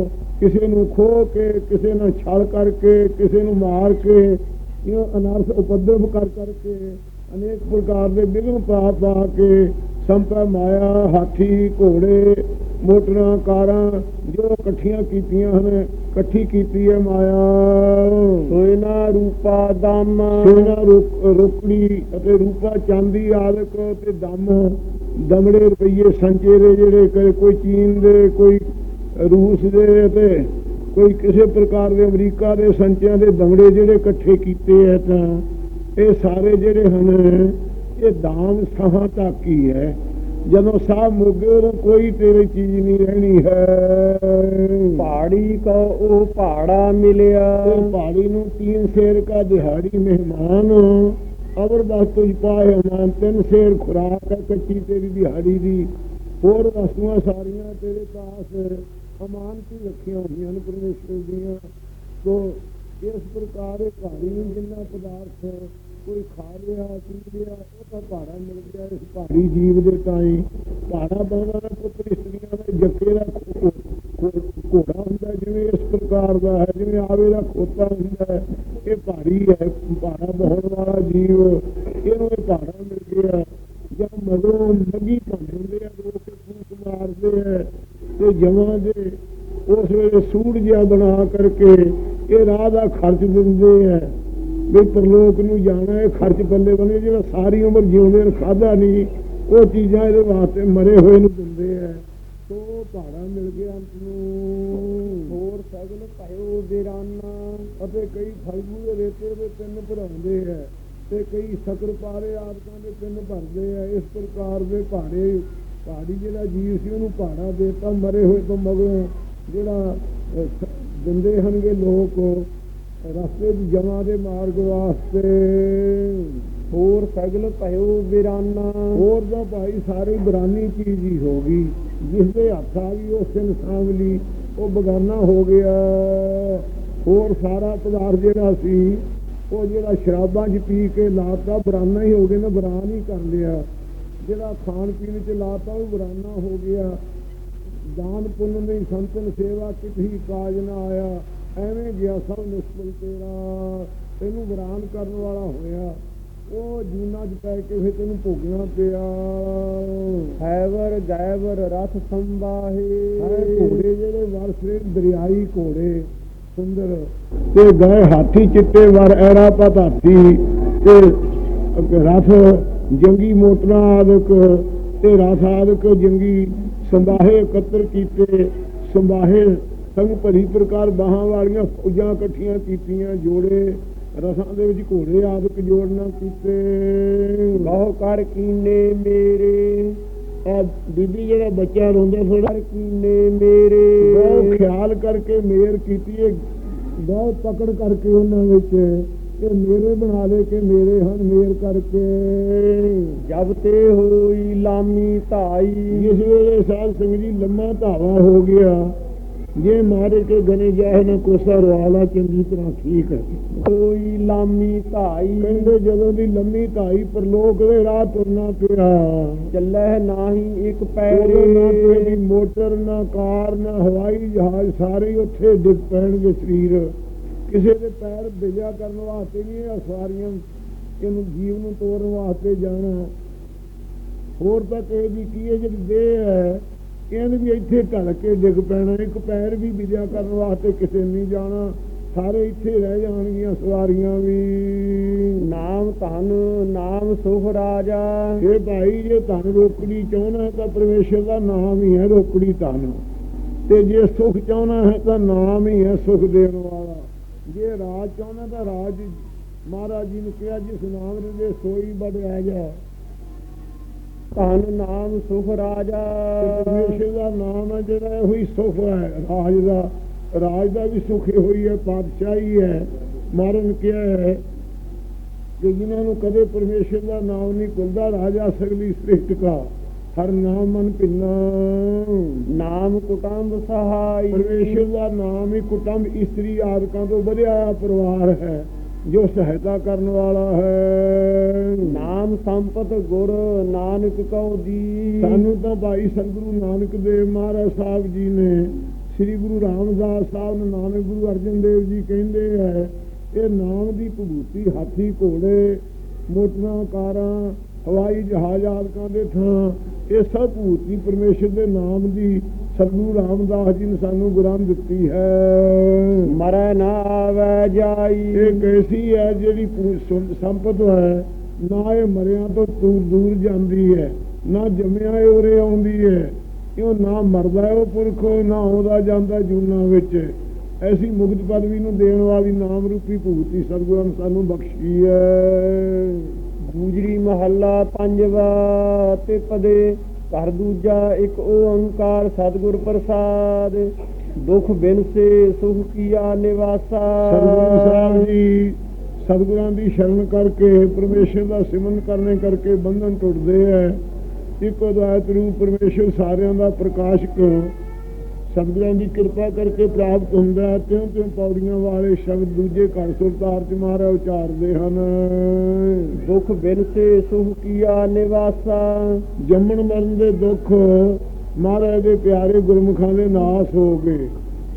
ਕਿਸੇ ਨੂੰ ਖੋ ਕੇ ਕਿਸੇ ਨਾਲ ਛਲ ਕਰਕੇ ਕਿਸੇ ਨੂੰ ਮਾਰ ਕੇ ਇਹ ਅਨਰਥ ਉਪਦਰਵ ਕਰ ਕਰਕੇ ਅਨੇਕ ਪ੍ਰਕਾਰ ਦੇ ਵਿਘਨ ਪਾ ਪਾ ਕੇ ਸੰਪੈ ਮਾਇਆ ਹਾਥੀ ਘੋੜੇ ਮੋਟਰਾਂ ਕਾਰਾਂ ਜੋ ਇਕੱਠੀਆਂ ਕੀਤੀਆਂ ਹਨ ਇਕੱਠੀ ਕੀਤੀ ਹੈ ਮਾਇਆ। ਸੋਇਨਾ ਰੂਪਾ ਦਮ। ਰੁਕ- ਰੁਕੜੀ ਅਤੇ ਰੂਪਾ ਚਾਂਦੀ ਆਦਿਕ ਤੇ ਦਮ। ਦਮੜੇ ਰੁਪਈਏ ਸੰਚੇ ਦੇ ਜਿਹੜੇ ਕੋਈ ਚੀਨ ਦੇ ਕੋਈ ਰੂਸ ਦੇ ਤੇ ਕੋਈ ਕਿਸੇ ਪ੍ਰਕਾਰ ਦੇ ਅਮਰੀਕਾ ਦੇ ਸੰਚਿਆਂ ਦੇ ਦਮੜੇ ਜਿਹੜੇ ਇਕੱਠੇ ਕੀਤੇ ਐ ਤਾਂ ਇਹ ਸਾਰੇ ਜਿਹੜੇ ਹਨ ਇਹ ਦਾਮ ਸਾਹਾਂ ਤੱਕ ਹੀ ਹੈ ਜਦੋਂ ਸਾਹ ਮੁੱਗੇ ਉਦੋਂ ਕੋਈ ਤੇਰੀ ਚੀਜ਼ ਨਹੀਂ ਰਹਿਣੀ ਹੈ। ਪਹਾੜੀ ਕੋ ਉਹ ਪਹਾੜਾ ਮਿਲਿਆ। ਤੇ ਪਹਾੜੀ ਨੂੰ ਤੀਨ ਸ਼ੇਰ ਕਾ ਦਿਹਾੜੀ ਮਹਿਮਾਨ ਅਵਰ ਵਸਤੂ ਚ ਪਾਏ ਹਮਾਨ ਤਿੰਨ ਸ਼ੇਰ ਖੁਰਾਕ ਹੈ ਕੱਚੀ ਤੇਰੀ ਦਿਹਾੜੀ ਦੀ। ਹੋਰ ਵਸਤੂਆਂ ਸਾਰੀਆਂ ਤੇਰੇ ਪਾਸ। ਅਮਾਨਤੀ ਰੱਖੀਆਂ ਹੋਈਆਂ ਨੇ ਪਰਮੇਸ਼ਰ ਦੀਆਂ। ਤੋ ਇਸ ਪ੍ਰਕਾਰ ਇਹ ਪਹਾੜੀ ਜਿੰਨਾ ਪਦਾਰਥ ਕੋਈ ਖਾ ਲਿਆ ਪੀ ਲਿਆ ਉਹ ਤਾਂ ਪਹਾੜਾ ਮਿਲ ਗਿਆ। ਇਸ ਪਹਾੜੀ ਜੀਵ ਦੇ ਤਾਈ ਪਹਾੜਾ ਬਾਣਾ ਦਾ ਪੁੱਤਰ ਇਸਤਰੀਆਂ ਦਾ ਜੱਕੇ ਦਾ ਘੋੜਾ ਹੁੰਦਾ ਜਿਵੇਂ ਇਸ ਪ੍ਰਕਾਰ ਦਾ ਹੈ, ਜਿਵੇਂ ਆਵੇ ਦਾ ਖੋਤਾ ਹੁੰਦਾ ਹੈ। ਇਹ ਪਹਾੜੀ ਹੈ, ਭਾਰਾ ਬਹੁਣ ਵਾਲਾ ਜੀਵ। ਇਹਨੂੰ ਇਹ ਪਹਾੜਾ ਮਿਲ ਗਿਆ। ਜਦ ਮਗਰੋਂ ਲੱਗੀ ਹੁੰਦੇ ਆ ਲੋਕ ਫੂਕ ਮਾਰਦੇ ਆ। ਤੇ ਜਮਾਂ ਦੇ ਉਸ ਵੇਲੇ ਸੂੜ ਜਿਹਾ ਬਣਾ ਕਰਕੇ ਇਹ ਰਾਹ ਦਾ ਖਰਚ ਦਿੰਦੇ ਆ। ਵੀ ਪਰਲੋਕ ਨੂੰ ਜਾਣਾ, ਇਹ ਖਰਚ ਪੱਲੇ ਬਣੇ ਜਿਹੜਾ ਸਾਰੀ ਉਮਰ ਜਿਉਂਦੇ ਨੇ ਖਾਦਾ ਨਹੀਂ ਉਹ ਚੀਜ਼ਾਂ ਇਹਦੇ ਵਾਸਤੇ ਮਰੇ ਹੋਏ ਨੂੰ ਦਿੰਦੇ ਆ। ਤੋ ਪਹਾੜਾ ਮਿਲ ਗਿਆ ਅੰਤ ਨੂੰ। ਹੋਰ ਸਗਲ ਭਇਓ ਬਿਰਾਨਾ ਅਤੇ ਕਈ ਫਲਗੂ ਦੇ ਰੇਤੇ ਦੇ ਪਿੰਨ ਭਰਾਉਂਦੇ ਆ ਤੇ ਕਈ ਸ਼ਕਰ ਪਾਰੇ ਆਦਿਕਾਂ ਦੇ ਪਿੰਨ ਭਰਦੇ ਆ। ਇਸ ਪ੍ਰਕਾਰ ਦੇ ਪਹਾੜੇ ਪਹਾੜੀ ਜਿਹੜਾ ਜੀਵ ਸੀ ਉਹਨੂੰ ਪਹਾੜਾ ਦੇਤਾ ਮਰੇ ਹੋਏ ਤੋਂ ਮਗਰੋਂ ਜਿਹੜਾ ਦਿੰਦੇ ਹਨਗੇ ਲੋਕ ਰਸਤੇ ਦੀ ਜਮਾ ਦੇ ਮਾਰਗ ਵਾਸਤੇ। ਹੋਰ ਸਗਲ ਭਇਓ ਬਿਰਾਨਾ ਹੋਰ ਦਾ ਭਾਈ ਸਾਰੀ ਬਰਾਨੀ ਚੀਜ਼ ਹੀ ਹੋ ਗਈ ਜਿਸ ਦੇ ਹੱਥ ਆ ਗਈ ਉਸ ਦਿਨ ਸਾਂਭ ਲਈ ਉਹ ਬਗਾਨਾ ਹੋ ਗਿਆ। ਹੋਰ ਸਾਰਾ ਪਦਾਰਥ ਜਿਹੜਾ ਸੀ ਉਹ ਜਿਹੜਾ ਸ਼ਰਾਬਾਂ 'ਚ ਪੀ ਕੇ ਲਾਤਾ ਬਰਾਨਾ ਹੀ ਹੋ ਗਿਆ ਨਾ ਬਰਾਨ ਹੀ ਕਰ ਲਿਆ। ਜਿਹੜਾ ਖਾਣ ਪੀਣ 'ਚ ਲਾਤਾ ਉਹ ਬਰਾਨਾ ਹੋ ਗਿਆ। ਦਾਨ ਪੁੰਨ ਨਹੀਂ ਸੰਤਨ ਸੇਵਾ ਕਿਤਹੀ ਕਾਜ ਨਾ ਆਇਆ। ਐਵੇਂ ਗਿਆ ਸਭ ਨਿਸਬਲ ਤੇਰਾ। ਤੈਨੂੰ ਬਰਾਨ ਕਰਨ ਵਾਲਾ ਹੋਇਆ। ਉਹ ਜੂਨਾ ਚ ਪੈ ਕੇ ਫਿਰ ਤੈਨੂੰ ਭੋਗਣਾ ਪਿਆ। ਹੈਵਰ ਗੈਵਰ ਰਥ ਸੰਬਾਹੇ ਹੈ ਘੋੜੇ ਜਿਹੜੇ ਵਰਸੇ ਦਰਿਆਈ ਘੋੜੇ ਸੁੰਦਰ। ਤੇ ਗਏ ਹਾਥੀ ਚਿੱਟੇ ਵਰ ਐਰਾਪਤ ਹਾਥੀ ਤੇ ਰਥ ਜੰਗੀ ਮੋਟਰਾਂ ਆਦਿਕ ਤੇ ਰਥ ਆਦਿਕ ਜੰਗੀ ਸੰਭਾਹੇ ਇਕੱਤਰ ਕੀਤੇ ਸੰਭਾਹੇ ਸੰਗ ਭਰੀ ਪ੍ਰਕਾਰ ਬਾਹਾਂ ਵਾਲੀਆਂ ਫੌਜਾਂ ਇਕੱਠੀਆਂ ਕੀਤੀਆਂ ਜੋੜੇ ਰਥਾਂ ਦੇ ਵਿੱਚ ਘੋੜੇ ਆਦਿਕ ਜੋੜਨਾ ਕੀਤੇ। ਬਹੁ ਕਰ ਕੀਨੇ ਮੇਰੇ। ਆ ਬੀਬੀ ਜਿਹੜਾ ਬੱਚਾ ਰੋਂਦਾ ਥੋੜਾ ਕੀਨੇ ਮੇਰੇ। ਬਹੁਤ ਖਿਆਲ ਕਰਕੇ ਮੇਰ ਕੀਤੀ ਹੈ ਬਹੁਤ ਪਕੜ ਕਰਕੇ ਉਹਨਾਂ ਵਿੱਚ ਇਹ ਮੇਰੇ ਬਣਾ ਲੈ ਕੇ ਮੇਰੇ ਹਨ ਮੇਰ ਕਰਕੇ। ਜਬ ਤੇ ਹੋਈ ਲਾਮੀ ਧਾਈ। ਜਿਸ ਵੇਲੇ ਸਾਧ ਸਿੰਘ ਜੀ ਲੰਮਾ ਧਾਵਾ ਹੋ ਗਿਆ। ਜੇ ਮਾਰੇ ਕੇ ਗਨੇ ਜਾਏ ਨਾ ਕੋਸਾ ਰਵਾਲਾ ਚੰਗੀ ਤਰ੍ਹਾਂ ਠੀਕ ਹੈ। ਕੋਈ ਲਾਮੀ ਧਾਈ। ਕਹਿੰਦੇ ਜਦੋਂ ਦੀ ਲੰਮੀ ਢਾਈ ਪਰਲੋਕ ਦੇ ਰਾਹ ਤੁਰਨਾ ਪਿਆ। ਚੱਲੈ ਨਾਹੀ ਇੱਕ ਉਦੋਂ ਪੈਰੇ। ਨਾ ਕੋਈ ਮੋਟਰ ਨਾ ਕਾਰ ਨਾ ਹਵਾਈ ਜਹਾਜ਼ ਸਾਰੇ ਹੀ ਉੱਥੇ ਡਿੱਗ ਪੈਣਗੇ ਸਰੀਰ। ਕਿਸੇ ਦੇ ਪੈਰ ਬਿਜਾ ਕਰਨ ਵਾਸਤੇ ਨਹੀਂ ਇਹ ਸਵਾਰੀਆਂ ਇਹਨੂੰ ਜੀਵ ਨੂੰ ਤੋਰਨ ਵਾਸਤੇ ਜਾਣਾ। ਹੋਰ ਤਾਂ ਕਿਸੇ ਦੀ ਕੀ ਹੈ ਜਿਹੜੀ ਦੇਹ ਹੈ ਇਹਨ ਵੀ ਇੱਥੇ ਢਲ ਕੇ ਡਿੱਗ ਪੈਣਾ। ਇੱਕ ਪੈਰ ਵੀ ਬਿਜਾ ਕਰਨ ਵਾਸਤੇ ਕਿਸੇ ਨਹੀਂ ਜਾਣਾ। ਸਾਰੇ ਇੱਥੇ ਰਹਿ ਜਾਣਗੀਆਂ ਸਵਾਰੀਆਂ ਵੀ। ਨਾਮ ਧਨ ਨਾਮ ਸੁਖ ਰਾਜਾ। ਇਹ ਭਾਈ ਜੇ ਧਨ ਰੋਕੜੀ ਚਾਹਣਾ ਤਾਂ ਪਰਮੇਸ਼ਰ ਦਾ ਨਾਮ ਹੀ ਹੈ ਰੋਕੜੀ ਧਨ। ਤੇ ਜੇ ਸੁਖ ਚਾਹਣਾ ਹੈ ਤਾਂ ਨਾਮ ਹੀ ਹੈ ਸੁਖ ਦੇਣ ਵਾਲਾ। ਜੇ ਰਾਜ ਚਾਹਣਾ ਤਾਂ ਰਾਜ ਮਹਾਰਾਜ ਜੀ ਨੇ ਕਿਹਾ ਜਿਸ ਨਾਮ ਦੇ ਸੋਈ ਬੜ ਰਹਿ ਗਿਆ ਧਨ ਨਾਮ ਸੁਖ ਰਾਜਾ। ਪਰਮੇਸ਼ਰ ਦਾ ਨਾਮ ਹੈ ਜਿਹੜਾ ਉਹੀ ਸੁਖ ਹੈ ਰਾਜ ਦਾ। ਰਾਜ ਦਾ ਵੀ ਸੁਖ ਹੋਈ ਹੈ ਪਾਤਸ਼ਾਹੀ ਹੈ। ਮਾਰਨ ਕਿਹਾ ਹੈ ਕਿ ਜਿਨ੍ਹਾਂ ਨੂੰ ਕਦੇ ਪਰਮੇਸ਼ਰ ਦਾ ਨਾਮ ਨਹੀਂ ਭੁੱਲਦਾ ਰਾਜਾ ਸਗਲੀ ਸ੍ਰਿਸ਼ਟ ਕਾ। ਹਰ ਨਾਮ ਮਨ ਭਿੰਨਾ। ਨਾਮ ਕੁਟੰਬ ਸਹਾਈ। ਪਰਮੇਸ਼ਰ ਦਾ ਨਾਮ ਹੀ ਕੁਟੰਬ ਇਸਤਰੀ ਆਦਿਕਾਂ ਤੋਂ ਵਧਿਆ ਪਰਿਵਾਰ ਹੈ ਜੋ ਸਹਾਇਤਾ ਕਰਨ ਵਾਲਾ ਹੈ। ਨਾਮ ਸੰਪਤ ਗੁਰ ਨਾਨਕ ਕਉ ਦੀ ਸਾਨੂੰ ਤਾਂ ਭਾਈ ਸਤਿਗੁਰੂ ਨਾਨਕ ਦੇਵ ਮਹਾਰਾਜ ਸਾਹਿਬ ਜੀ ਨੇ ਸ੍ਰੀ ਗੁਰੂ ਰਾਮਦਾਸ ਸਾਹਿਬ ਨੂੰ ਨਾਨਕ ਗੁਰੂ ਅਰਜਨ ਦੇਵ ਜੀ ਕਹਿੰਦੇ ਹੈ ਇਹ ਨਾਮ ਦੀ ਭਗੂਤੀ ਹਾਥੀ ਘੋੜੇ ਮੋਟਰਾਂ ਕਾਰਾਂ ਹਵਾਈ ਜਹਾਜ਼ ਆਦਿਕਾਂ ਦੇ ਥਾਂ ਇਹ ਸਭ ਭਗੂਤੀ ਪਰਮੇਸ਼ਰ ਦੇ ਨਾਮ ਦੀ ਸਤਿਗੁਰੂ ਰਾਮਦਾਸ ਜੀ ਨੇ ਸਾਨੂੰ ਗੁਰਾਂ ਦਿੱਤੀ ਹੈ। ਮਰੈ ਨਾ ਆਵੈ ਜਾਈ। ਇਹ ਕੈਸੀ ਹੈ ਜਿਹੜੀ ਸੰਪਤ ਹੈ? ਨਾ ਇਹ ਮਰਿਆਂ ਤੋਂ ਦੂਰ ਦੂਰ ਜਾਂਦੀ ਹੈ ਨਾ ਜੰਮਿਆ ਇਹ ਉਰੇ ਆਉਂਦੀ ਹੈ। ਕਿਉਂ ਨਾ ਮਰਦਾ ਉਹ ਪੁਰਖ ਨਾ ਆਉਂਦਾ ਜਾਂਦਾ ਜੂਨਾ ਵਿੱਚ। ਐਸੀ ਮੁਕਤ ਪਦਵੀ ਨੂੰ ਦੇਣ ਵਾਲੀ ਨਾਮ ਰੂਪੀ ਭੂਤੀ ਸਤਿਗੁਰਾਂ ਨੇ ਸਾਨੂੰ ਬਖਸ਼ੀ ਹੈ। ਗੂਜਰੀ ਮਹੱਲਾ ਪੰਜਵਾ ਤੇ ਪਦੇ ਘਰ ਦੂਜਾ ਇੱਕ ਓੰਕਾਰ ਸਤਿਗੁਰ ਪ੍ਰਸਾਦ, ਦੁਖ ਬਿਨ ਸੇ ਸੁਖ ਕੀਆ ਨਿਵਾਸਾ। ਸਤਿਗੁਰੂ ਸਾਹਿਬ ਜੀ, ਸਤਿਗੁਰਾਂ ਦੀ ਸ਼ਰਨ ਕਰਕੇ ਪਰਮੇਸ਼ਰ ਦਾ ਸਿਮਰਨ ਕਰਨੇ ਕਰਕੇ ਬੰਧਨ ਟੁੱਟਦੇ ਹੈ। ਇੱਕ ਅਦਾਇਤ ਰੂਪ ਪਰਮੇਸ਼ਰ ਸਾਰਿਆਂ ਦਾ ਪ੍ਰਕਾਸ਼ਕ ਸਤਿਗੁਰਾਂ ਦੀ ਕਿਰਪਾ ਕਰਕੇ ਪ੍ਰਾਪਤ ਹੁੰਦਾ ਤਿਉਂ ਤਿਉਂ ਪੌੜੀਆਂ ਵਾਲੇ ਸ਼ਬਦ ਦੂਜੇ ਘਰ ਸੁਰਤਾਰ ਚ ਮਹਾਰਾਜ ਉਚਾਰਦੇ ਹਨ। ਦੁਖ ਬਿਨ ਸੇ ਸੁਖ ਕੀਆ ਨਿਵਾਸਾ। ਜੰਮਣ ਮਰਨ ਦੇ ਦੁੱਖ ਮਹਾਰਾਜ ਦੇ ਪਿਆਰੇ ਗੁਰਮੁਖਾਂ ਦੇ ਨਾਸ ਹੋ ਗਏ।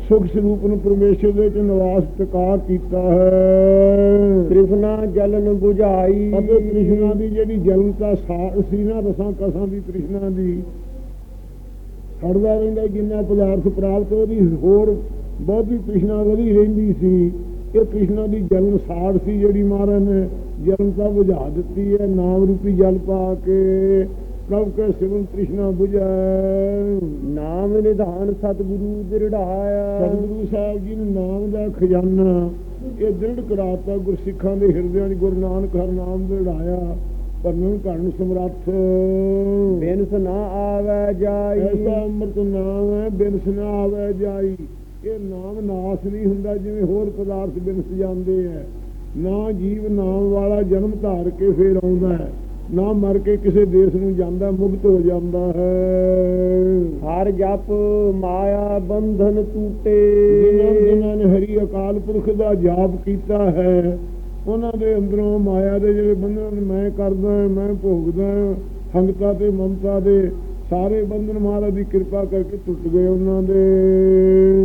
ਸੁਖ ਸਰੂਪ ਨੂੰ ਪਰਮੇਸ਼ਰ ਦੇ ਚ ਨਿਵਾਸ ਟਿਕਾ ਕੀਤਾ ਹੈ। ਤ੍ਰਿਸ਼ਨਾ ਜਲਨ 부ਝਾਈ ਅਤੇ ਤ੍ਰਿਸ਼ਨਾ ਦੀ ਜਿਹੜੀ ਜਲਨਤਾ ਸਾੜ ਸੀ ਨਾ ਰਸਾਂ ਕਸਾਂ ਦੀ ਤ੍ਰਿਸ਼ਨਾ ਦੀ ਸੜਦਾ ਰਹਿੰਦਾ ਜਿੰਨਾ ਪਦਾਰਥ ਪ੍ਰਾਪਤ ਉਹਦੀ ਹੋਰ ਬਹੁਤੀ ਤ੍ਰਿਸ਼ਨਾ ਵਧੀ ਰਹਿੰਦੀ ਸੀ। ਇਹ ਤ੍ਰਿਸ਼ਨਾ ਦੀ ਜਲਨ ਸਾੜ ਸੀ ਜਿਹੜੀ ਮਹਾਰਾਜ ਨੇ ਜਲਨਤਾ ਬੁਝਾ ਦਿੱਤੀ ਹੈ ਨਾਮ ਰੂਪੀ ਜਲ ਪਾ ਕੇ ਕਬ ਕੇ ਸਿਵਨ ਤ੍ਰਿਸ਼ਨਾ ਬੁਝਾਏ ਨਾਮ ਨਿਧਾਨ ਸਤਿਗੁਰੂ ਦਿਰੜਾਇਆ। ਸਤਿਗੁਰੂ ਸਾਹਿਬ ਜੀ ਨੇ ਨਾਮ ਦਾ ਖਜ਼ਾਨਾ ਇਹ ਦ੍ਰਿੜ ਕਰਾਤਾ ਗੁਰਸਿੱਖਾਂ ਦੇ ਹਿਰਦਿਆਂ 'ਚ ਗੁਰੂ ਨਾਨਕ ਹਰ ਨਾਮ ਦਿੜਾਇਆ ਪਰਨਨ ਕਰਨ ਸਮਰੱਥ। ਬਿਨਸ ਨਾ ਆਵੈ ਜਾਈ। ਐਸਾ ਅੰਮ੍ਰਿਤ ਨਾਮ ਹੈ ਬਿਨਸ ਨਾ ਆਵੇ ਜਾਈ। ਇਹ ਨਾਮ ਨਾਸ ਨਹੀਂ ਹੁੰਦਾ ਜਿਵੇਂ ਹੋਰ ਪਦਾਰਥ ਬਿਨਸ ਜਾਂਦੇ ਹੈ ਨਾ ਜੀਵ ਨਾਮ ਵਾਲਾ ਜਨਮ ਧਾਰ ਕੇ ਫੇਰ ਆਉਂਦਾ ਹੈ। ਨਾ ਮਰ ਕੇ ਕਿਸੇ ਦੇਸ਼ ਨੂੰ ਜਾਂਦਾ ਮੁਕਤ ਹੋ ਜਾਂਦਾ ਹੈ। ਹਰ ਜਪ ਮਾਇਆ ਬੰਧਨ ਟੂਟੇ ਜਿਨ੍ਹਾਂ ਨੇ ਹਰੀ ਅਕਾਲ ਪੁਰਖ ਦਾ ਜਾਪ ਕੀਤਾ ਹੈ ਉਹਨਾਂ ਦੇ ਅੰਦਰੋਂ ਮਾਇਆ ਦੇ ਜਿਹੜੇ ਬੰਧਨ ਮੈਂ ਕਰਦਾ ਮੈਂ ਭੋਗਦਾ ਹੰਗਤਾ ਤੇ ਮਮਤਾ ਦੇ ਸਾਰੇ ਬੰਧਨ ਮਹਾਰਾਜ ਦੀ ਕਿਰਪਾ ਕਰਕੇ ਟੁੱਟ ਗਏ ਉਹਨਾਂ ਦੇ।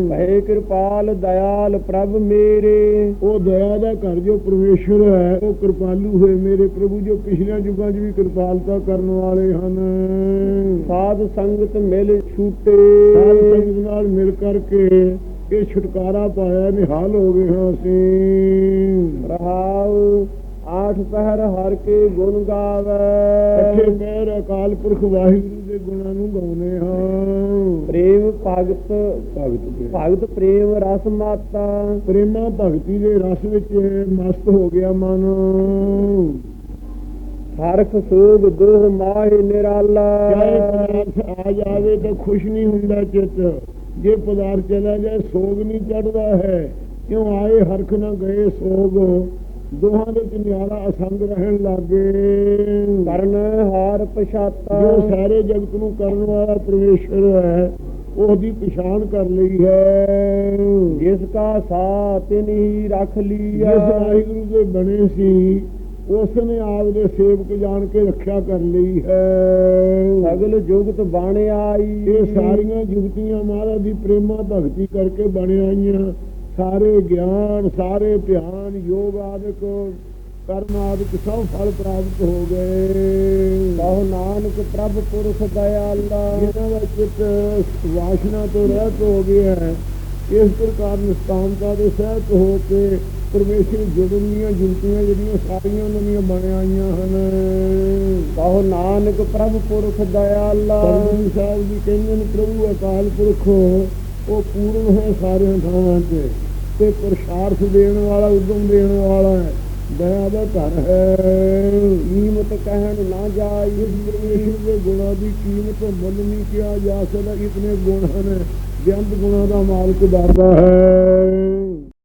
ਭਏ ਕਿਰਪਾਲ ਦਇਆਲ ਪ੍ਰਭ ਮੇਰੇ। ਉਹ ਦਇਆ ਦਾ ਘਰ ਜੋ ਪਰਮੇਸ਼ਰ ਹੈ ਉਹ ਕਿਰਪਾਲੂ ਹੋਏ ਮੇਰੇ ਪ੍ਰਭੂ ਜੋ ਪਿਛਲੇ ਯੁੱਗਾਂ 'ਚ ਵੀ ਕਿਰਪਾਲਤਾ ਕਰਨ ਵਾਲੇ ਹਨ। ਸਾਧ ਸੰਗਤ ਮਿਲ ਛੂਟੇ। ਸਾਧ ਸੰਗਤ ਨਾਲ ਮਿਲ ਕਰਕੇ ਇਹ ਛੁਟਕਾਰਾ ਪਾਇਆ ਨਿਹਾਲ ਹੋ ਗਏ ਹਾਂ ਅਸੀਂ। ਰਹਾਉ ਆਠ ਪਹਿਰ ਹਰ ਕੇ ਗੁਣ ਗਾਵੇ। ਅੱਛੇ ਪੈਰ ਅਕਾਲ ਪੁਰਖ ਵਾਹਿਗੁਰੂ ਦੇ ਗੁਣਾਂ ਨੂੰ ਗਾਉਨੇ ਹਾਂ। ਪ੍ਰੇਮ ਭਗਤ ਭਗਤ ਭਗਤ ਪ੍ਰੇਮ ਰਸ ਮਾਤਾ। ਪ੍ਰੇਮਾ ਭਗਤੀ ਦੇ ਰਸ ਵਿੱਚ ਮਸਤ ਹੋ ਗਿਆ ਮਨ। ਹਰਖ ਸੋਗ ਦੋਹ ਮਾਹਿ ਨਿਰਾਲਾ। ਪਦਾਰਥ ਆ ਜਾਵੇ ਤਾਂ ਖੁਸ਼ ਨਹੀਂ ਹੁੰਦਾ ਚਿੱਤ। ਜੇ ਪਦਾਰਥ ਚਲਾ ਜਾਏ ਸੋਗ ਨਹੀਂ ਚੜਦਾ ਹੈ। ਕਿਉਂ ਆਏ ਹਰਖ ਨਾ ਗਏ ਸੋਗ? ਦੋਹਾਂ ਦੇ ਨਿਆਰਾ ਅਸੰਗ ਰਹਿਣ ਲੱਗੇ। ਕਰਨ ਹਾਰ ਪਛਾਤਾ। ਜੋ ਸਾਰੇ ਜਗਤ ਨੂੰ ਕਰਨ ਵਾਲਾ ਪਰਮੇਸ਼ਰ ਹੈ ਉਹਦੀ ਪਛਾਣ ਕਰ ਲਈ ਹੈ। ਜਿਸ ਕਾ ਸਾ ਤਿਨ ਹੀ ਰੱਖ ਲੀਆ। ਜਿਸ ਵਾਹਿਗੁਰੂ ਦੇ ਬਣੇ ਸੀ ਉਸ ਨੇ ਆਪ ਦੇ ਸੇਵਕ ਜਾਣ ਕੇ ਰੱਖਿਆ ਕਰ ਲਈ ਹੈ। ਸਗਲ ਜੁਗਤ ਬਣ ਆਈ। ਇਹ ਸਾਰੀਆਂ ਜੁਗਤੀਆਂ ਮਹਾਰਾਜ ਦੀ ਪ੍ਰੇਮਾ ਭਗਤੀ ਕਰਕੇ ਬਣ ਆਈਆਂ ਸਾਰੇ ਗਿਆਨ ਸਾਰੇ ਧਿਆਨ ਯੋਗ ਆਦਿਕ ਕਰਮ ਆਦਿਕ ਸਭ ਫਲ ਪ੍ਰਾਪਤ ਹੋ ਗਏ। ਕਹੋ ਨਾਨਕ ਪ੍ਰਭ ਪੁਰਖ ਦਇਆਲਾ। ਇਹਨਾਂ ਦਾ ਚਿੱਤ ਵਾਸ਼ਨਾ ਤੋਂ ਰਹਿਤ ਹੋ ਗਿਆ ਹੈ। ਇਸ ਪ੍ਰਕਾਰ ਨਿਸਤਾਨਤਾ ਦੇ ਸਹਿਤ ਹੋ ਕੇ ਪਰਮੇਸ਼ਰ ਜੁੜਨੀਆਂ ਜੁਗਤੀਆਂ ਜਿਹੜੀਆਂ ਸਾਰੀਆਂ ਉਹਨਾਂ ਦੀਆਂ ਬਣ ਆਈਆਂ ਹਨ। ਕਹੋ ਨਾਨਕ ਪ੍ਰਭ ਪੁਰਖ ਦਇਆਲਾ। ਪਰਮੇਸ਼ਰ ਸਾਹਿਬ ਜੀ ਕਹਿੰਦੇ ਨੇ ਪ੍ਰਭੂ ਅਕਾਲ ਪੁਰਖ ਉਹ ਪੂਰਨ ਹੈ ਸਾਰਿਆਂ ਥਾਵਾਂ ਤੇ ਤੇ ਪ੍ਰਸ਼ਾਰਥ ਦੇਣ ਵਾਲਾ ਉਦਮ ਦੇਣ ਵਾਲਾ ਹੈ। ਦਇਆ ਦਾ ਘਰ ਹੈ। ਕੀਮਤ ਕਹਿਣ ਨਾ ਜਾਈ ਇਸ ਪਰਮੇਸ਼ਰ ਦੇ ਗੁਣਾਂ ਦੀ ਕੀਮਤ ਮੁੱਲ ਨਹੀਂ ਕਿਹਾ ਜਾ ਸਕਦਾ। ਇਤਨੇ ਗੁਣ ਹਨ ਬੇਅੰਤ ਗੁਣਾਂ ਦਾ ਮਾਲਕ ਦਾਤਾ ਹੈ।